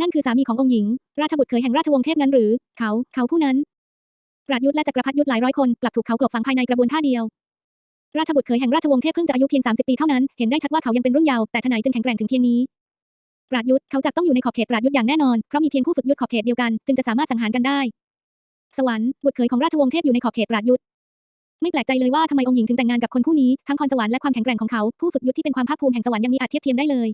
Speaker 1: นั่นคือสามีขององค์หญิง ราชบุตรเคยแห่งราชวงศ์เทพนั้นหรือ เขาเขาผู้นั้นปราดยุทธและจักรพรรดิยุทธหลายร้อยคนกลับถูกเขากลบฝังภายในกระบวนท่าเดียว ราชบุตรเคยแห่งราชวงศ์เทพเพิ่งจะอายุเพียง30ปีเท่านั้นเห็นได้ชัดว่าเขายังเป็นรุ่นเยาว์แต่ทนายจึงแข็งแกร่งถึงเพียงนี้ปราดยุทธเขาจะต้องอยู่ในขอบเขตปราดยุทธอย่างแน่นอนเพราะมีเพียงผู้ฝึกยุทธขอบเขตเดียวกันจึงจะสามารถสังหารกันได้ สวรรค์บุตรเคยของราชวงศ์เทพอยู่ในขอบเขตปราดยุทธ ไม่แปลกใจเลยว่าทำไมองค์หญิงถึงแต่งงานกับคนผู้นี้ ทั้งพรสวรรค์และความแข็งแกร่งของเขาผู้ฝึกยุทธที่เป็นความภาคภูมิแห่งสวรรค์ยังมีอาจเทียบเทียมได้เลย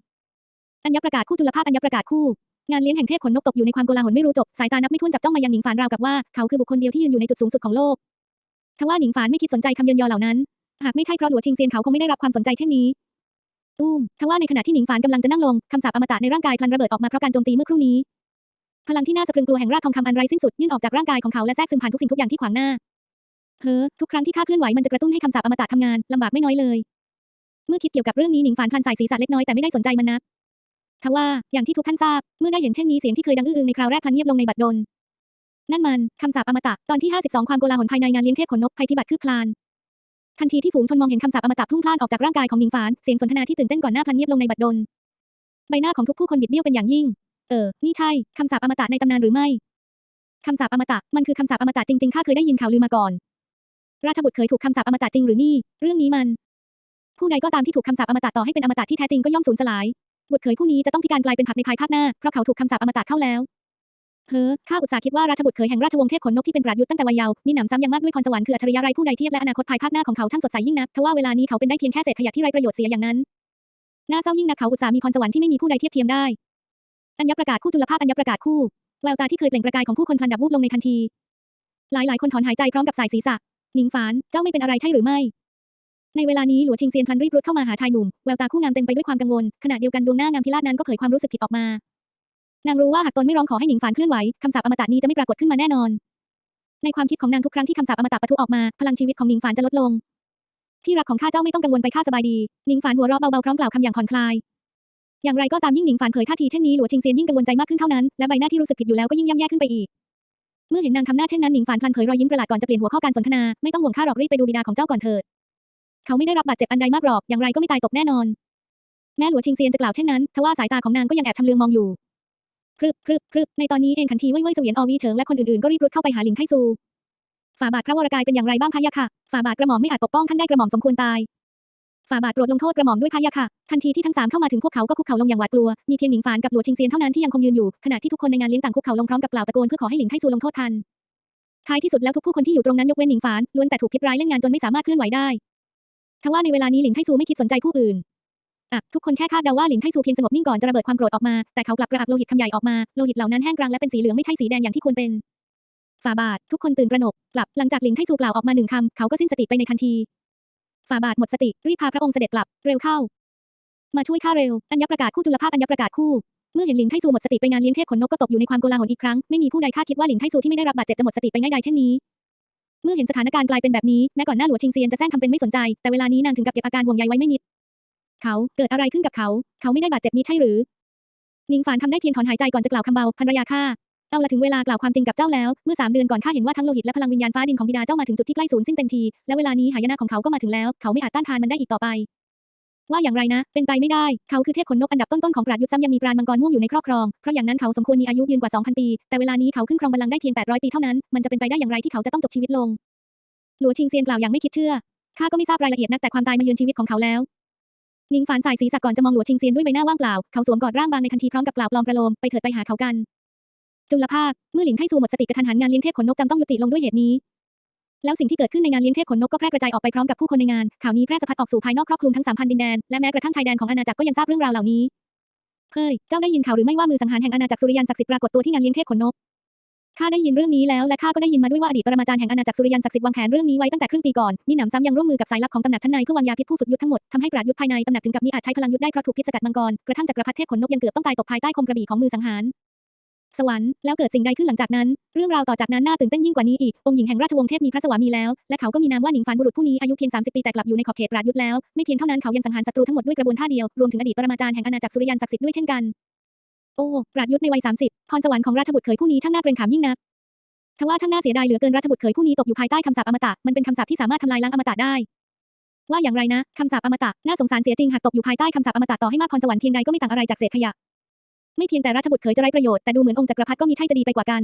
Speaker 1: อัญญประกาศคู่จุลภาคอัญญประกาศคู่งานเลี้ยงแห่งเทพขนนกตกอยู่ในความโกลาหลไม่รู้จบ สายตานับไม่ถ้วนจับจ้องมายังหนิงฝานราวกับว่าเขาคือบุคคลเดียวที่ยืนอยู่ในจุดสูงสุดของโลกทว่าหนิงฝานไม่คิดสนใจคำเยินยอเหล่านั้น หากไม่ใช่เพราะหลัวชิงเซียนเขาคงไม่ได้รับความสนใจเช่นนี้ตูมทว่าในขณะที่หนิงฝานกำลังจะนั่งลงคำสาปอมตะในร่างกายพลันระเบิดออกมาเพราะการโจมตีเมื่อครู่นี้ พลังที่น่าสะพรึงกลัวแห่งรากทองคำอันไร้สิ้นสุดยื่นออกจากร่างกายของเขาและแทรกซึมผ่านทุกสิ่งทุกอย่างที่ขวางหน้า เฮ้อทุกครั้งที่ข้าเคลื่อนไหวมันจะกระตุ้นให้คำสาปอมตะทำงานลำบากไม่น้อยเลย เมื่อคิดเกี่ยวกับเรื่องนี้หนิงฝานพลันใส่ศีรษะเล็กน้อยแต่ไม่ได้สนใจมันนักทว่าอย่างที่ทุกท่านทราบ เมื่อได้เห็นเช่นนี้เสียงที่เคยดังอื้ออึงในคราวแรกพันเงียบลงในบัดดล นั่นมันคำสาปอมตะตอนที่ 52 ความโกลาหลภายในงานเลี้ยงเทพขนนกภัยพิบัติคืบคลาน ทันทีที่ฝูงชนมองเห็นคำสาปอมตะพุ่งพล่านออกจากร่างกายของหนิงฝานเสียงสนทนาที่ตื่นเต้นก่อนหน้าพันเงียบลงในบัดดล ใบหน้าของทุกผู้คนบิดเบี้ยวเป็นอย่างยิ่ง เออ นี่ใช่คำสาปอมตะในตำนานหรือไม่คำสาปอมตะมันคือคำสาปอมตะจริงๆข้าเคยได้ยินข่าวลือมาก่อน ราชบุตรเคยถูกคำสาปอมตะจริงหรือนี่ เรื่องนี้มัน ผู้ใดก็ตามที่ถูกคำสาปอมตะต่อให้เป็นอมตะที่แท้จริงก็ย่อมสูญสลาย บุตรเขยผู้นี้จะต้องพิการกลายเป็นผักในภายภาคหน้า เพราะเขาถูกคำสาปอมตะเข้าแล้วเฮ้อข้าอุตส่าห์คิดว่าราชบุตรเขยแห่งราชวงศ์เทพขนนกที่เป็นปราดยุทธ์ตั้งแต่วัยเยาว์มีหนำซ้ำยังมากด้วยพรสวรรค์คืออัจฉริยะไร้ผู้ใดเทียบและอนาคตภายภาคหน้าของเขาช่างสดใสยิ่งนักทว่าเวลานี้เขาเป็นได้เพียงแค่เศษขยะที่ไร้ประโยชน์เสียอย่างนั้นน่าเศร้ายิ่งนักเขาอุตส่าห์มีพรสวรรค์ที่ไม่มีผู้ใดเทียบเทียมได้ อัญญประกาศคู่จุลภาคอัญญประกาศคู่แววตาที่เคยเปล่งประกายของผู้คนพลันดับวูบลงในทันที หลายหลายคนถอนหายใจพร้อมกับสายศีรษะ หนิงฝาน เจ้าไม่เป็นอะไรใช่หรือไม่ ในเวลานี้หลัวชิงเซียนพันรีบรุดเข้ามาหาชายหนุ่ม แววตาคู่งามเต็มไปด้วยความกังวล ขณะเดียวกันดวงหน้างามพิราชนั้นก็เผยความรู้สึกผิดออกมา นางรู้ว่าหากตนไม่ร้องขอให้หนิงฝานเคลื่อนไหว คำสาปอมตะนี้จะไม่ปรากฏขึ้นมาแน่นอน ในความคิดของนางทุกครั้งที่คำสาปอมตะปะทุออกมา พลังชีวิตของหนิงฝานจะลดลง ที่รักของข้าเจ้าไม่ต้องกังวลไปข้าสบายดี หนิงฝานหัวเราะเบาๆพร้อมกล่าวคำอย่างผ่อนคลายอย่างไรก็ตามยิ่งหนิงฝานเผยท่าทีเช่นนี้หลัวชิงเซียนยิ่งกังวลใจมากขึ้นเท่านั้นและใบหน้าที่รู้สึกผิดอยู่แล้วก็ยิ่งย่ำแย่ขึ้นไปอีก เมื่อเห็นนางทำหน้าเช่นนั้นหนิงฝานพลันเผยรอยยิ้มประหลาดก่อนจะเปลี่ยนหัวข้อการสนทนา ไม่ต้องห่วงข้าหรอกรีบไปดูบิดาของเจ้าก่อนเถิด เขาไม่ได้รับบาดเจ็บอันใดมากหรอก อย่างไรก็ไม่ตายตกแน่นอน แม้หลัวชิงเซียนจะกล่าวเช่นนั้น ทว่าสายตาของนางก็ยังแอบชำเลืองมองอยู่พรึบพรึบพรึบในตอนนี้เองขันทีเว่ยเว่ยเสวียนอวีเฉิงและคนอื่นๆก็รีบรุดเข้าไปหาหลิงไทซูฝ่าบาทพระวรกายเป็นอย่างไรบ้างพะยะค่ะ ฝ่าบาทกระหม่อมไม่อาจปกป้องท่านได้กระหม่อมสมควรตาย ฝ่าบาทโปรดลงโทษกระหม่อมด้วยพะยะค่ะ ทันทีที่ทั้งสามเข้ามาถึงพวกเขาก็คุกเข่าลงอย่างหวาดกลัว มีเพียงหนิงฝานกับหลัวชิงเซียนเท่านั้นที่ยังคงยืนอยู่ ขณะที่ทุกคนในงานเลี้ยงต่างคุกเข่าลงพร้อมกับกล่าวตะโกนเพื่อขอให้หลิงไทซูลงโทษทัน ท้ายที่สุดแล้วทุกผู้คนที่อยู่ตรงนั้นยกเว้นหนิงฝานล้วนแต่ถูกพิษร้ายเล่นงานจนไม่สามารถเคลื่อนไหวได้ ทว่าในเวลานี้หลิงไทซูไม่คิดสนใจผู้อื่นอะทุกคนแค่คาดเดาว่าหลิงไทซูเพียงสงบนิ่งก่อนจะระเบิดความโกรธออกมา แต่เขากลับกระอักโลหิตคำใหญ่ออกมา โลหิตเหล่านั้นแห้งกรังและเป็นสีเหลืองไม่ใช่สีแดงอย่างที่ควรเป็นฝ่าบาท ทุกคนตื่นตระหนก กลับ หลังจากหลิงไทซูกล่าวออกมาหนึ่งคำ เขาก็สิ้นสติไปในทันที ฝ่าบาทหมดสติ รีบพาพระองค์เสด็จกลับ เร็วเข้า มาช่วยข้าเร็ว อัญญประกาศคู่จุลภาคอัญญประกาศคู่ เมื่อเห็นหลิงไทซูหมดสติไปงานเลี้ยงเทพขนนกก็ตกอยู่ในความโกลาหลอีกครั้ง ไม่มีผู้ใดคาดคิดว่าหลิงไทซูที่ไม่ได้รับบาดเจ็บจะหมดสติไปง่ายดายเช่นนี้ เมื่อเห็นสถานการณ์กลายเป็นแบบนี้ แม้ก่อนหน้าหลัวชิงเซียนจะแซงทำเป็นไม่สนใจ แต่เวลานี้นางถึงกับเก็บอาการห่วงใยไว้ไม่มิด เขา เกิดอะไรขึ้นกับเขา เขาไม่ได้บาดเจ็บมิใช่หรือนิงฝานทำได้เพียงถอนหายใจก่อนจะกล่าวคำเบาภรรยาข้า เอาละถึงเวลากล่าวความจริงกับเจ้าแล้ว เมื่อสามเดือนก่อนข้าเห็นว่าทั้งโลหิตและพลังวิญญาณฟ้าดินของบิดาเจ้ามาถึงจุดที่ใกล้ศูนย์สิ้นเต็มที และเวลานี้หายนะของเขาก็มาถึงแล้ว เขาไม่อาจต้านทานมันได้อีกต่อไป ว่าอย่างไรนะ เป็นไปไม่ได้ เขาคือเทพขนนกอันดับต้นๆของปราดยุทธซ้ำยังมีปราณมังกรม่วงอยู่ในครอบครอง เพราะอย่างนั้นเขาสมควรมีอายุยืนกว่า 2,000 ปี แต่เวลานี้เขาขึ้นครองบัลลังก์ได้เพียง 800 ปีเท่านั้น มันจะเป็นไปได้อย่างไรที่เขาจะต้องจบชีวิตลง หลัวชิงเซียนกล่าวอย่างไม่คิดเชื่อ ข้าก็ไม่ทราบรายละเอียดนักแต่ความตายมาเยือนชีวิตของเขาแล้วนิงฝานสายศีรษะก่อนจะมองหลัวชิงเซียนด้วยใบหน้าว่างเปล่า เขาสวมกอดร่างบางในทันทีพร้อมกับกล่าวปลอมประโลมไปเถิดไปหาเขากัน จุลภาค เมื่อหลิงไทซูหมดสติกระทันหันงานเลี้ยงเทพขนนกจำต้องยุติลงด้วยเหตุนี้ แล้วสิ่งที่เกิดขึ้นในงานเลี้ยงเทพขนนกก็แพร่กระจายออกไปพร้อมกับผู้คนในงาน ข่าวนี้แพร่สะพัดออกสู่ภายนอกครอบคลุมทั้งสามพันดินแดน และแม้กระทั่งชายแดนของอาณาจักรก็ยังทราบเรื่องราวเหล่านี้เฮ้ย เจ้าได้ยินข่าวหรือไม่ว่ามือสังหารแห่งอาณาจักรสุริยันศักดิ์สิทธิ์ปรากฏตัวที่งานเลี้ยงเทพขนนกข้าได้ยินเรื่องนี้แล้วและข้าก็ได้ยินมาด้วยว่าอดีตปรมาจารย์แห่งอาณาจักรสุริยันศักดิ์สิทธิ์วางแผนเรื่องนี้ไว้ตั้งแต่ครึ่งปีก่อนมีหนำซ้ำยังร่วมมือกับสายลับของตำหนักชั้นในเพื่อวางยาพิษผู้ฝึกยุทธทั้งหมดทำให้ปราดยุทธภายในตำหนักถึงกับมีอาจใช้พลังยุทธได้เพราะถูกพิษสกัดมังกรกระทั่งจักรพรรดิเทพขนนกยังเกือบต้องตายตกภายใต้คมกระบี่ของมือสังหาร สวรรค์แล้วเกิดสิ่งใดขึ้นหลังจากนั้น เรื่องราวต่อจากนั้นน่าตื่นเต้นยิ่งกว่านี้อีก องค์หญิงแห่งราชวงศ์เทพมีพระสวามีแล้ว และเขาก็มีนามว่าหนิงฟานบุรุษผู้นี้อายุเพียง 30 ปีแต่กลับอยู่ในขอบเขตปราดยุทธแล้ว ไม่เพียงเท่านั้นเขายังสังหารศัตรูทั้งหมดด้วยกระบวนท่าเดียว รวมถึงอดีตปรมาจารย์แห่งอาณาจักรสุริยันศักดิ์สิทธิ์ด้วยเช่นกัน โอ้ปราดยุทธในวัย 30 พรสวรรค์ของราชบุตรเขยผู้นี้ช่างน่าเกรงขามยิ่งนักทว่าช่างน่าเสียดายเหลือเกินราชบุตรเขยผู้นี้ตกอยู่ภายใต้คำสาปอมตะ มันเป็นคำสาปที่สามารถทำลายล้างอมตะได้ ว่าอย่างไรนะคำสาปอมตะน่าสงสารเสียจริงหากตกอยู่ภายใต้คำสาปอมตะต่อให้มากพรสวรรค์เพียงใดก็ไม่ต่างอะไรจากเศษขยะ ไม่เพียงแต่ราชบุตรเขยจะไร้ประโยชน์แต่ดูเหมือนองค์จักรพรรดิก็มีใช่จะดีไปกว่ากัน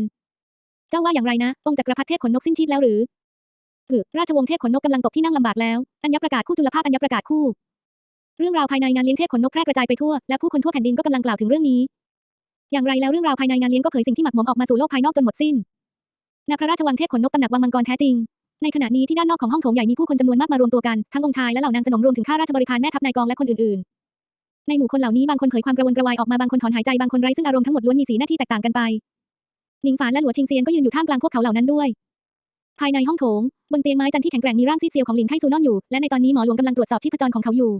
Speaker 1: เจ้าว่าอย่างไรนะ องค์จักรพรรดิเทพขนนกสิ้นชีพแล้วหรือเออราชวงศ์เทพขนนกกำลังตกที่นั่งลำบากแล้ว อัญญประกาศคู่จุลภาคอัญญประกาศคู่ เรื่องราวภายในงานเลี้ยงเทพขนนกแพร่กระจายไปทั่ว และผู้คนทั่วแผ่นดินก็กำลังกล่าวถึงเรื่องนี้ อย่างไรแล้วเรื่องราวภายในงานเลี้ยงก็เผยสิ่งที่หมักหมมออกมาสู่โลกภายนอกจนหมดสิ้นณพระราชวังเทพขนนกตำหนักวังมังกรแท้จริง ในขณะนี้ที่ด้านนอกของห้องโถงใหญ่มีผู้คนจำนวนมากมารวมตัวกัน ทั้งองค์ชายและเหล่านางสนมรวมถึงข้าราชบริพารแม่ทัพนายกองและคนอื่นๆ ในหมู่คนเหล่านี้บางคนเผยความกระวนกระวายออกมาบางคนถอนหายใจบางคนไร้ซึ่งอารมณ์ทั้งหมดล้วนมีสีหน้าที่แตกต่างกันไปหนิงฝานและหลัวชิงเซียนก็ยืนอยู่ท่ามกลางพวกเขาเหล่านั้นด้วย ภายในห้องโถงบนเตียงไม้จันที่แข็งแกร่งมีร่างซีเซียวของหลินไทซูนอนอยู่และในตอนนี้หมอหลวงกำลังตรวจสอบชีพจรของเขาอยู่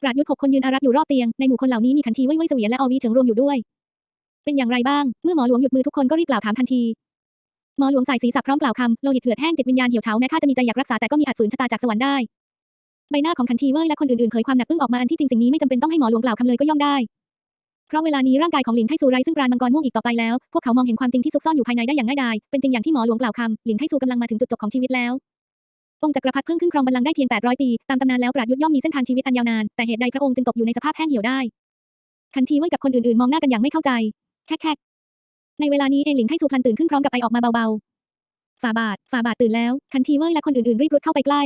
Speaker 1: ปราดยุทธหกคนยืนอารักอยู่รอบเตียงในหมู่คนเหล่านี้มีขันทีเว่ยเว่ยเสวียนและอวีเฉิงรวมอยู่ด้วย เป็นอย่างไรบ้าง เมื่อหมอหลวงหยุดมือทุกคนก็รีบกล่าวถามทันทีหมอหลวงใสายศีรษะพร้อมกล่าวคำโลหิตเถือดแห้งจิตวิญญาณเหี่ยวเฉาแม้ข้าจะมีใจอยากรักษาแต่ก็มีอาจฝืนชะตาจากสวรรค์ได้ ใบหน้าของขันทีเว่ยและคนอื่นๆเผยความหนักอึ้งออกมาอันที่จริงสิ่งนี้ไม่จำเป็นต้องให้หมอหลวงกล่าวคำเลยก็ย่อมได้ เพราะเวลานี้ร่างกายของหลินไทซูไร้ซึ่งปราณมังกรม่วงอีกต่อไปแล้ว พวกเขามองเห็นความจริงที่ซุกซ่อนอยู่ภายในได้อย่างง่ายดาย เป็นจริงอย่างที่หมอหลวงกล่าวคำหลินไทซูกำลังมาถึงจุดจบของชีวิตแล้ว องค์จักรพรรดิเพิ่งขึ้นครองบัลลังก์ได้เพียง 800 ปี ตามตำนานแล้วปราดยุทธย่อมมีเส้นทางชีวิตอันยาวนาน แต่เหตุใดพระองค์จึงตกอยู่ในสภาพแห้งเหี่ยวได้คันทีเว่ยกับคนอื่นๆมองหน้ากันอย่างไม่เข้าใจ แค่ในเวลานี้เองหลินไทซูพลันตื่นขึ้นพร้อมกับไอออกมาเบาๆฝ่าบาทฝ่าบาทตื่นแล้ว คันทีเว่ยและคนอื่นๆรีบรุดเข้าไปใกล้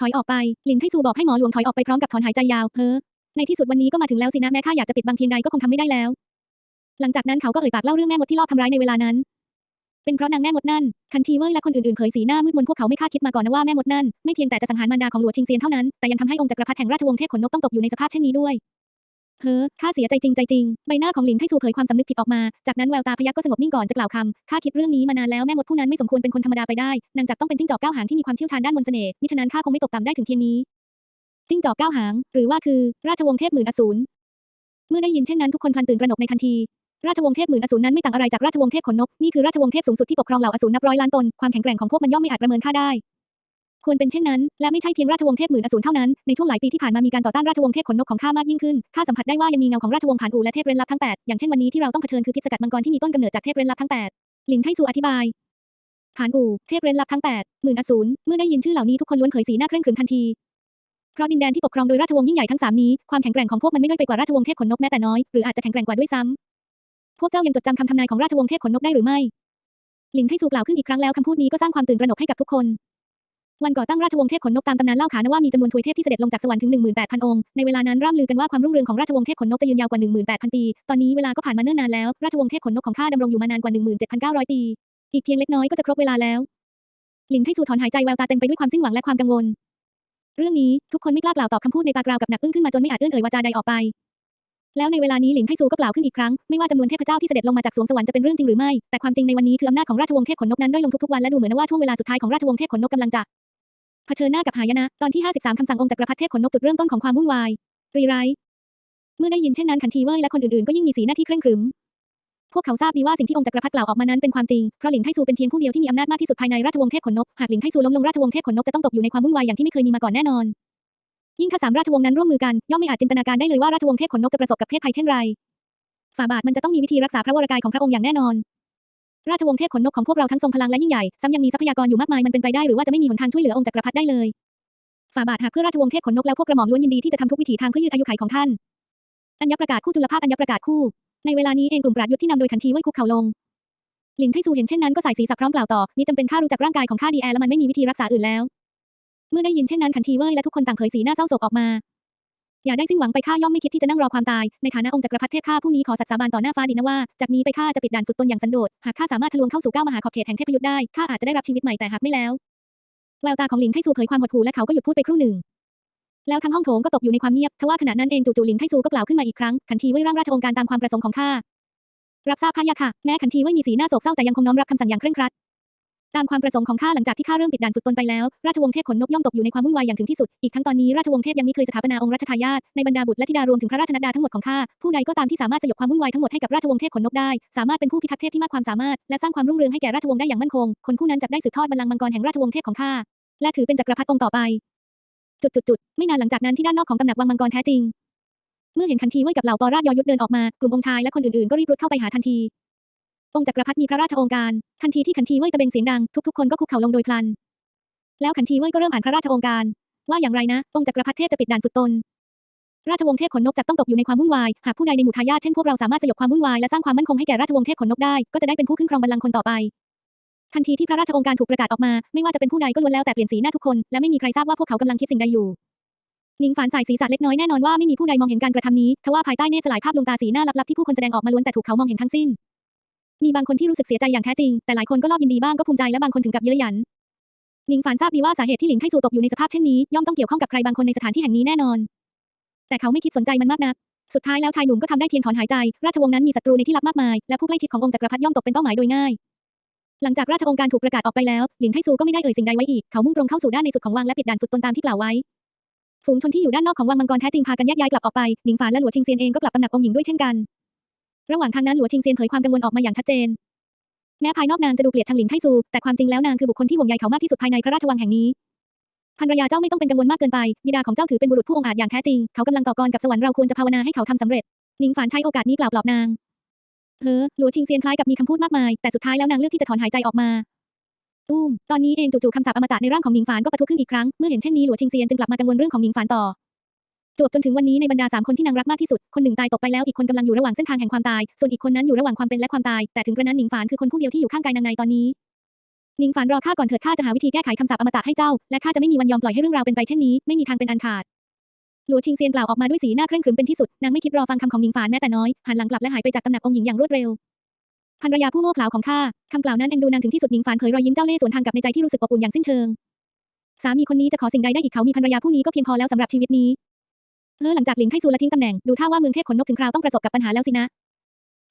Speaker 1: ถอยออกไป หลินไทซูบอกให้หมอหลวงถอยออกไปพร้อมกับถอนหายใจยาวเพ้อ ในที่สุดวันนี้ก็มาถึงแล้วสินะแม้ข้าอยากจะปิดบังเพียงใดก็คงทำไม่ได้แล้ว หลังจากนั้นเขาก็เอ่ยปากเล่าเรื่องแม่มดที่ลอบทำร้ายในเวลานั้น เป็นเพราะนางแม่มดนั่น คันทีเว่ยและคนอื่นๆเผยสีหน้ามืดมนพวกเขาไม่คาดคิดมาก่อนนะว่าแม่มดนั่นไม่เพียงแต่จะสังหารมารดาของหลวงชิงเซียนเท่านั้น แต่ยังทำให้องค์จักรพรรดิแห่งราชวงศ์เทพขนนกต้องตกอยู่ในสภาพเช่นนี้ด้วย เฮ้อข้าเสียใจจริงใจจริง ใบหน้าของหลินไทซูเผยความสำนึกผิดออกมา จากนั้นแววตาพยักก็สงบนิ่งก่อนจะกล่าวคำ ข้าคิดเรื่องนี้มานานแล้วแม่มดผู้นั้นไม่สมควรเป็นคนธรรมดาไปได้ นางจักต้องเป็นจิ้งจอกเก้าหางที่มีความเชี่ยวชาญด้านมนต์เสน่ห์ มิฉะนั้นข้าคงไม่ตกต่ำได้ถึงเพียงนี้ จิ้งจอกเก้าหาง หรือว่าคือ ราชวงศ์เทพหมื่นอสูร เมื่อได้ยินเช่นนั้นทุกคนพลันตื่นตระหนกในทันที ราชวงศ์เทพหมื่นอสูรนั้นไม่ต่างอะไรจากราชวงศ์เทพขนนก นี่คือราชวงศ์เทพสูงสุดที่ปกครองเหล่าอสูรนับร้อยล้านตน ความแข็งแกร่งของพวกมันย่อมไม่อาจประเมินค่าได้ ควรเป็นเช่นนั้น และไม่ใช่เพียงราชวงศ์เทพหมื่นอสูรเท่านั้น ในช่วงหลายปีที่ผ่านมามีการต่อต้านราชวงศ์เทพขนนกของข้ามากยิ่งขึ้น ข้าสัมผัสได้ว่ายังมีเงาของราชวงศ์ผ่านอูและเทพเร้นลับทั้งแปดอย่างเช่นวันนี้ที่เราต้องเผชิญคือพิษสกัดมังกรที่มีต้นกำเนิดจากเทพเร้นลับทั้งแปดหลินไทซูอธิบายผ่านอู่เทพเร้นลับทั้งแปดหมื่นอสูรเมื่อได้ยินชื่อเหล่านี้ทุกคนล้วนเผยสีหน้าเคร่งขรึมทันทีเพราะดินแดนที่ปกครองโดยราชวงศ์ยิ่งใหญ่ทั้งสามนี้ ความแข็งแกร่งของพวกมันไม่ด้อยไปกว่าราชวงศ์เทพขนนกแม้แต่น้อย หรืออาจจะแข็งแกร่งกว่าด้วยซ้ำ พวกเจ้ายังจดจำคำทำนายของราชวงศ์เทพขนนกได้หรือไม่ หลินไทซูกล่าวขึ้นอีกครั้งแล้วคำพูดนี้ก็สร้างความตื่นตระหนกให้กับทุกคน วันก่อตั้งราชวงศ์เทพขนนกตามตำนานเล่าขานว่ามีจำนวนทวยเทพที่เสด็จลงจากสวรรค์ถึง 18,000 องค์ ในเวลานั้นร่ำลือกันว่าความรุ่งเรืองของราชวงศ์เทพขนนกจะยืนยาวกว่า 18,000 ปี ตอนนี้เวลาก็ผ่านมาเนิ่นนานแล้ว ราชวงศ์เทพขนนกของข้าดำรงอยู่มานานกว่า 17,900 ปี อีกเพียงเล็กน้อยก็จะครบเวลาแล้ว หลินไทซูถอนหายใจแววตาเต็มไปด้วยความสิ้นหวังและความกังวล เรื่องนี้ทุกคนไม่กล้ากล่าวตอบคำพูดในปากกราวกับหนักอึ้งขึ้นมาจนไม่อาจเอื้อนเอ่ยวาจาใดออกไป แล้วในเวลานี้หลินไทซูก็กล่าวขึ้นอีกครั้ง ไม่ว่าจำนวนเทพเจ้าที่เสด็จลงมาจากสวงสวรรค์จะเป็นเรื่องจริงหรือไม่ แต่ความจริงในวันนี้คืออำนาจของราชวงศ์เทพขนนกนั้นด้อยลงทุกๆวันและดูเหมือนว่าช่วงเวลาสุดท้ายของราชวงศ์เทพขนนกกำลังจะ เผชิญหน้ากับหายนะ ตอนที่ 53 คำสั่งองค์จักรพรรดิเทพขนนกจุดเริ่มต้นของความวุ่นวายรีไรเมื่อได้ยินเช่นนั้นขันทีเว่ยและคนอื่นๆก็ยิ่งมีสีหน้าที่เคร่งครึม พวกเขาทราบดีว่าสิ่งที่องค์จักรพรรดิกล่าวออกมานั้นเป็นความจริง เพราะหลินไทซูเป็นเพียงผู้เดียวที่มีอำนาจมากที่สุดภายในราชวงศ์เทพขนนก หากหลินไทซูล้มลงราชวงศ์เทพขนนกจะต้องตกอยู่ในความวุ่นวายอย่างที่ไม่เคยมีมาก่อนแน่นอน ยิ่งถ้าสามราชวงศ์นั้นร่วมมือกัน ย่อมไม่อาจจินตนาการได้เลยว่าราชวงศ์เทพขนนกจะประสบกับเพศภัยเช่นไร ฝ่าบาทมันจะต้องมีวิธีรักษาพระวรกายของพระองค์อย่างแน่นอน ราชวงศ์เทพขนนกของพวกเราทั้งทรงพลังและยิ่งใหญ่ ซ้ำยังมีทรัพยากรอยู่มากมายมันเป็นไปได้หรือว่าจะไม่มีหนทางช่วยเหลือองค์จักรพรรดิได้เลยฝ่าบาทหากเพื่อราชวงศ์เทพขนนกแล้วพวกกระหม่อมล้วนยินดีที่จะทำทุกวิถีทางเพื่อยืดอายุขัยของท่านอัญญประกาศคู่จุลภาคอัญญประกาศคู่ ในเวลานี้เองกลุ่มปราดยุทธที่นำโดยขันทีเว่ยคุกเข่าลง หลินไทซูเห็นเช่นนั้นก็ใส่สีสับพร้อมกล่าวต่อมิจำเป็นข้ารู้จักร่างกายของข้าดีแอร์และมันไม่มีวิธีรักษาอื่นแล้ว เมื่อได้ยินเช่นนั้นขันทีเว่ยและทุกคนต่างเผยสีหน้าเศร้าโศกออกมา อย่าได้สิ้นหวังไปข้าย่อมไม่คิดที่จะนั่งรอความตาย ในฐานะองค์จักรพรรดิเทพข้าผู้นี้ขอสัตย์สาบานต่อหน้าฟ้าดินนะว่า จากนี้ไปข้าจะปิดด่านฝึกตนอย่างสันโดษ หากข้าสามารถทะลวงเข้าสู่เก้ามหาขอบเขตแห่งเทพยุทธ์ได้ ข้าอาจจะได้รับชีวิตใหม่แต่หากไม่แล้ว แววตาของหลินไทซูเผยความหดหู่และเขาก็หยุดพูดไปครู่หนึ่ง แล้วทั้งห้องโถงก็ตกอยู่ในความเงียบ ทว่าขณะนั้นเองจู่ๆหลินไทซูก็กล่าวขึ้นมาอีกครั้ง ขันทีเว่ยร่างราชองค์การตามความประสงค์ของข้า รับทราบพะยะค่ะ แม้ขันทีว่ยมีสีหน้าโศกเศร้าแต่ยังคงน้อมรับคำสั่งอย่างเคร่งครัด ตามความประสงค์ของข้าหลังจากที่ข้าเริ่มปิดด่านฝึกตนไปแล้ว ราชวงศ์เทพขนนกย่อมตกอยู่ในความวุ่นวายอย่างถึงที่สุด อีกทั้งตอนนี้ราชวงศ์เทพยังไม่เคยสถาปนาองค์รัชทายาทในบรรดาบุตรและธิดารวมถึงพระราชนัดดาทั้งหมดของข้า ผู้ใดก็ตามที่สามารถสยบความวุ่นวายทั้งหมดให้กับราชวงศ์เทพขนนกได้ สามารถเป็นผู้พิทักษ์เทพที่มากความสามารถและสร้างความรุ่งเรืองให้แก่ราชวงศ์ได้อย่างมั่นคง คนผู้นั้นจะได้สืบทอดบัลลังก์มังกรแห่งราชวงศ์เทพของข้า และถือเป็นจักรพรรดิองค์ต่อไป จุดๆๆไม่นานหลังจากนั้นที่ด้านนอกของตำหนักวังมังกรแท้จริงเมื่อเห็นคันทีเว่ยกับเหล่าปอราชยอยุทธเดินออกมากลุ่มองค์ชายและคนอื่นๆก็รีบรุดเข้าไปหาทันที องค์จักรพรรดิมีพระราชโองการ ทันทีที่ขันทีเว่ยตะเบงเสียงดัง ทุกๆคนก็คุกเข่าลงโดยพลัน แล้วขันทีเว่ยก็เริ่มอ่านพระราชโองการ ว่าอย่างไรนะ องค์จักรพรรดิเทพจะปิดด่านฝึกตน ราชวงศ์เทพขนนกจะต้องตกอยู่ในความวุ่นวาย หากผู้ใดในหมู่ทายาทเช่นพวกเราสามารถสยบความวุ่นวายและสร้างความมั่นคงให้แก่ราชวงศ์เทพขนนกได้ ก็จะได้เป็นผู้ขึ้นครองบัลลังก์คนต่อไป ทันทีที่พระราชองการถูกประกาศออกมา ไม่ว่าจะเป็นผู้ใดก็ล้วนแล้วแต่เปลี่ยนสีหน้าทุกคน และไม่มีใครทราบว่าพวกเขากำลังคิดสิ่งใดอยู่นิงฝานสายศีรษะเล็กน้อยแน่นอนว่าไม่มีผู้ใดมองเห็นการกระทำนี้ ทว่าภายใต้เนตรสลายภาพลวงตาสีหน้าลับๆที่ผู้คนแสดงออกมาล้วนแต่ถูกเขามองเห็นทั้งสิ้น มีบางคนที่รู้สึกเสียใจอย่างแท้จริง แต่หลายคนก็รอบยินดีบ้างก็ภูมิใจและบางคนถึงกับเย้ยหยันหนิงฝานทราบดีว่าสาเหตุที่หลิงไทซูตกอยู่ในสภาพเช่นนี้ย่อมต้องเกี่ยวข้องกับใครบางคนในสถานที่แห่งนี้แน่นอน แต่เขาไม่คิดสนใจมันมากนักสุดท้ายแล้วชายหนุ่มก็ทำได้เพียงถอนหายใจ ราชวงศ์นั้นมีศัตรูในที่ลับมากมาย และผู้ใกล้ชิดขององค์จักรพรรดิย่อมตกเป็นเป้าหมายโดยง่าย หลังจากราชองค์การถูกประกาศออกไปแล้ว หลินไทซูก็ไม่ได้เอ่ยสิ่งใดไว้อีก เขามุ่งตรงเข้าสู่ด้านในสุดของวังและปิดด่านฝึกตนตามที่กล่าวไว้ ฝูงชนที่อยู่ด้านนอกของวังมังกรแท้จริงพากันแยกย้ายกลับออกไป หนิงฝานและหลัวชิงเซียนเองก็กลับตำหนักองค์หญิงด้วยเช่นกัน ระหว่างทางนั้นหลัวชิงเซียนเผยความกังวลออกมาอย่างชัดเจน แม้ภายนอกนางจะดูเกลียดชังหลินไทซู แต่ความจริงแล้วนางคือบุคคลที่ห่วงใยเขามากที่สุดภายในพระราชวังแห่งนี้ภรรยาเจ้าไม่ต้องเป็นกังวลมากเกินไป บิดาของเจ้าถือเป็นบุรุษผู้องอาจอย่างแท้จริง เขากำลังต่อกรกับสวรรค์เราควรจะภาวนาให้เขาทำสำเร็จ หนิงฝานใช้โอกาสนี้กล่าวปลอบนาง เฮ้อ หลัวชิงเซียนคล้ายกับมีคำพูดมากมาย แต่สุดท้ายแล้วนางเลือกที่จะถอนหายใจออกมาตุ้มตอนนี้เองจู่ๆคำสาปอมตะในร่างของหนิงฝานก็ปะทุขึ้นอีกครั้ง เมื่อเห็นเช่นนี้หลัวชิงเซียนจึงกลับมากังวลเรื่องของหนิงฝานต่อ จวบจนถึงวันนี้ในบรรดาสามคนที่นางรักมากที่สุด คนหนึ่งตายตกไปแล้ว อีกคนกำลังอยู่ระหว่างเส้นทางแห่งความตาย ส่วนอีกคนนั้นอยู่ระหว่างความเป็นและความตาย แต่ถึงกระนั้นหนิงฝานคือคนผู้เดียวที่อยู่ข้างกายนางในตอนนี้หนิงฝานรอข้าก่อนเถิดข้าจะหาวิธีแก้ไขคำสาปอมตะให้เจ้า และข้าจะไม่มีวันยอมปล่อยให้เรื่องราวเป็นไปเช่นนี้ ไม่มีทางเป็นอันขาด หลัวชิงเซียนกล่าวออกมาด้วยสีหน้าเคร่งครึมเป็นที่สุด นางไม่คิดรอฟังคำของหนิงฝานแม้แต่น้อย หันหลังกลับและหายไปจากตำหนักองค์หญิงอย่างรวดเร็วภรรยาผู้โง่เขลาของข้าคำกล่าวนั้นเอ็นดูนางถึงที่สุดหนิงฝานเผยรอยยิ้มเจ้าเล่ห์สวนทางกับในใจที่รู้สึกอบอุ่นอย่างสิ้นเชิง สามีคนนี้จะขอสิ่งใดได้อีกเขามีภรรยาผู้นี้ก็เพียงพอแล้วสำหรับชีวิตนี้ เออหลังจากหลิงไทซูละทิ้งตำแหน่งดูท่าว่าเมืองเทพขนนกถึงคราวต้องประสบกับปัญหาแล้วสินะ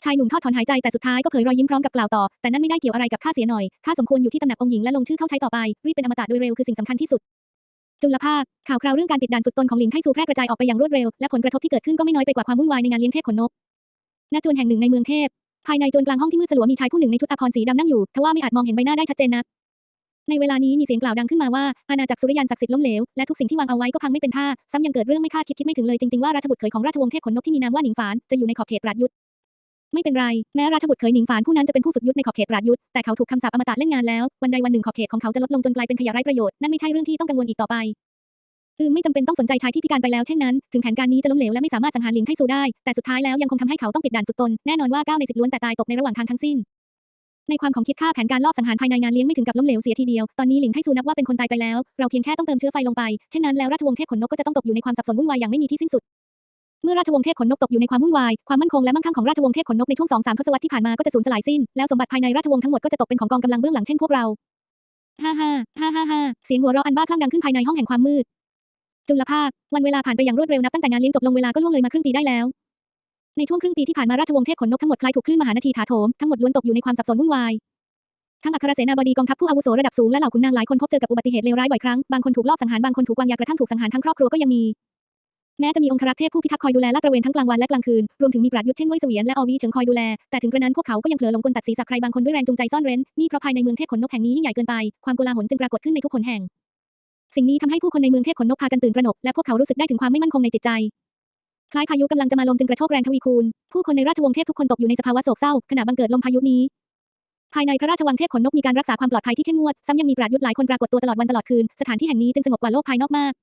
Speaker 1: ชายหนุ่มทอดถอนหายใจแต่สุดท้ายก็เผยรอยยิ้มพร้อมกับกล่าวต่อ แต่นั่นไม่ได้เกี่ยวอะไรกับข้าเสียหน่อยข้าสมควรอยู่ที่ตำแหนักองค์หญิงและลงชื่อเข้าใช้ต่อไปรีบเป็นอมตะโดยเร็วคือสิ่งสำคัญที่สุด จุลภาคข่าวคราวเรื่องการปิดด่านฝึกตนของหลินไทซูแพร่กระจายออกไปอย่างรวดเร็วและผลกระทบที่เกิดขึ้นก็ไม่น้อยไปกว่าความวุ่นวายในงานเลี้ยงเทพขนนกณจวนแห่งหนึ่งในเมืองเทพภายในจวนกลางห้องที่มืดสลัวมีชายผู้หนึ่งในชุดอภรณ์สีดำนั่งอยู่ทว่าไม่อาจมองเห็นใบหน้าได้ชัดเจนนัก ในเวลานี้มีเสียงกล่าวดังขึ้นมาว่า อาณาจักรสุริยันศักดิ์สิทธิ์ล้มเหลว และทุกสิ่งที่วางเอาไว้ก็พังไม่เป็นท่า ซ้ำยังเกิดเรื่องไม่คาดคิดคิดไม่ถึงเลยจริงๆว่าราชบุตรเขยของราชวงศ์เทพขนนกที่มีนามว่าหนิงฝานจะอยู่ในขอบเขตปราดยุทธไม่เป็นไรแม้ราชบุตรเขยหนิงฝานผู้นั้นจะเป็นผู้ฝึกยุทธในขอบเขตปราดยุทธแต่เขาถูกคำสาปอมตะเล่นงานแล้ววันใดวันหนึ่งขอบเขตของเขาจะลดลงจนกลายเป็นขยะไร้ประโยชน์นั่นไม่ใช่เรื่องที่ต้องกังวลอีกต่อไปอืมไม่จำเป็นต้องสนใจชายที่พิการไปแล้วเช่นนั้น ถึงแผนการนี้จะล้มเหลวและไม่สามารถสังหารลินไทซูได้ แต่สุดท้ายแล้วยังคงทำให้เขาต้องปิดด่านฝึกตน แน่นอนว่า9ใน10ล้วนแต่ตายตกในระหว่างทางทั้งสิ้น ในความของคิดค่าแผนการลอบสังหารภายในงานเลี้ยงไม่ถึงกับล้มเหลวเสียทีเดียว ตอนนี้หลิงไทซูนับว่าเป็นคนตายไปแล้ว เราเพียงแค่ต้องเติมเชื้อไฟลงไป เช่นนั้นแล้วราชวงศ์เทพขนนกก็จะต้องตกอยู่ในความสับสนวุ่นวายอย่างไม่มีที่สิ้นสุด เมื่อราชวงศ์เทพขนนกตกอยู่ในความวุ่นวาย ความมั่นคงและมั่งคั่งของราชวงศ์เทพขนนกในช่วงสองสามทศวรรษที่ผ่านมาก็จะสูญสลายสิ้น แล้วสมบัติภายในราชวงศ์ทั้งหมดก็จะตกเป็นของกองกำลังเบื้องหลังเช่นพวกเราฮ่าฮ่าฮ่าฮ่าฮ่าเสียงหัวเราะอันบ้าคลั่งดังขึ้นภายในห้องแห่งความมืดจุลภาค วันเวลาผ่านไปอย่างรวดเร็วนับตั้งแต่งานเลี้ยงจบลงเวลาก็ล่วงเลยมาครึ่งปีได้แล้ว ในช่วงครึ่งปีที่ผ่านมาราชวงศ์เทพขนนกทั้งหมดคล้ายถูกคลื่นมหานาทีถาโถมทั้งหมดล้วนตกอยู่ในความสับสนวุ่นวายทั้งอัครเสนาบดีกองทัพผู้อาวุโสระดับสูงและเหล่าขุนนางหลายคนพบเจอกับอุบัติเหตุเลวร้ายบ่อยครั้ง บางคนถูกลอบสังหาร บางคนถูกวางยากระทั่งถูกสังหารทั้งครอบครัวก็ยังมี แม้จะมีองครักษ์เทพผู้พิทักษ์คอยดูแลลาดตระเวนทั้งกลางวันและกลางคืน รวมถึงมีปราดยุทธเช่นเว่ยเสวียนและอวีเฉิงคอยดูแล แต่ถึงกระนั้นพวกเขาก็ยังเผลอหลงกลตัดศีรษะใครบางคนด้วยแรงจูงใจซ่อนเร้น นี่เพราะภายในเมืองเทพขนนกแห่งนี้ยิ่งใหญ่เกินไป ความโกลาหลจึงปรากฏขึ้นในทุกคนแห่ง สิ่งนี้ทำให้ผู้คนในเมืองเทพขนนกพากันตื่นตระหนกและพวกเขารู้สึกได้ถึงความไม่มั่นคงในจิตใจ ล้ายพายุกำลังจะมาลมจึงกระโชกแรงทวีคูณ ผู้คนในราชวงศ์เทพทุกคนตกอยู่ในสภาวะโศกเศร้าขณะบังเกิดลมพายุนี้ ภายในพระราชวังเทพขนนกมีการรักษาความปลอดภัยที่เข้มงวด ซ้ำยังมีปราดยุทธหลายคนปรากฏตัวตลอดวันตลอดคืน สถานที่แห่งนี้จึงสงบกว่าโลกภายนอกมาก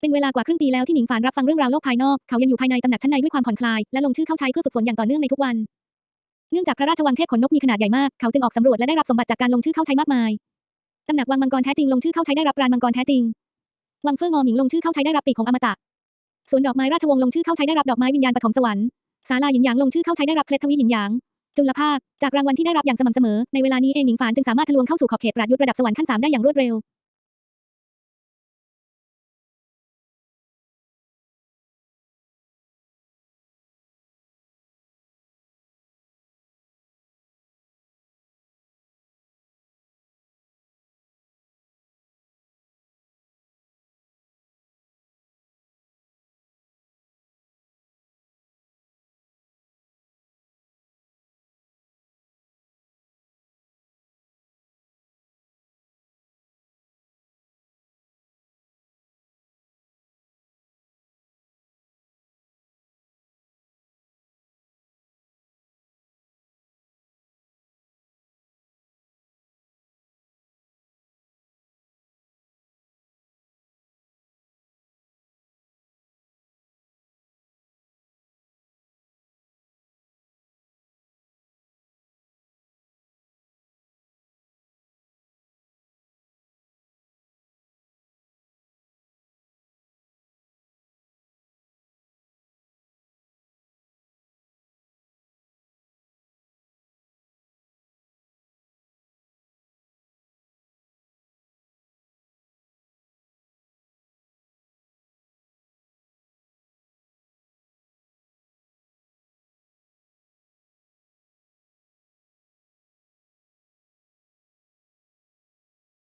Speaker 1: เป็นเวลากว่าครึ่งปีแล้วที่หนิงฝานรับฟังเรื่องราวโลกภายนอก เขายังอยู่ภายในตำหนักชั้นในด้วยความผ่อนคลาย และลงชื่อเข้าใช้เพื่อฝึกฝนอย่างต่อเนื่องในทุกวัน เนื่องจากพระราชวังเทพขนนกมีขนาดใหญ่มาก เขาจึงออกสำรวจและได้รับสมบัติจากการลงชื่อเข้าใช้มากมายตำหนักวังมังกรแท้จริงลงชื่อเข้าใช้ได้รับราณมังกรแท้จริงวังเฟื่องอหมิงลงชื่อเข้าใช้ได้รับปีกของอมตะ สวนดอกไม้ราชวงศ์ลงชื่อเข้าใช้ได้รับดอกไม้วิญญาณปฐมสวรรค์ศาลาหยินหยางลงชื่อเข้าใช้ได้รับเคล็ดทวีหยินหยางจุลภาค จากรางวัลที่ได้รับอย่างสม่ำเสมอ ในเวลานี้เองหนิงฝานจึงสามารถทะลวงเข้าสู่ขอบเขตปราดยุทธระดับสวรรค์ขั้นสามได้อย่างรวดเร็ว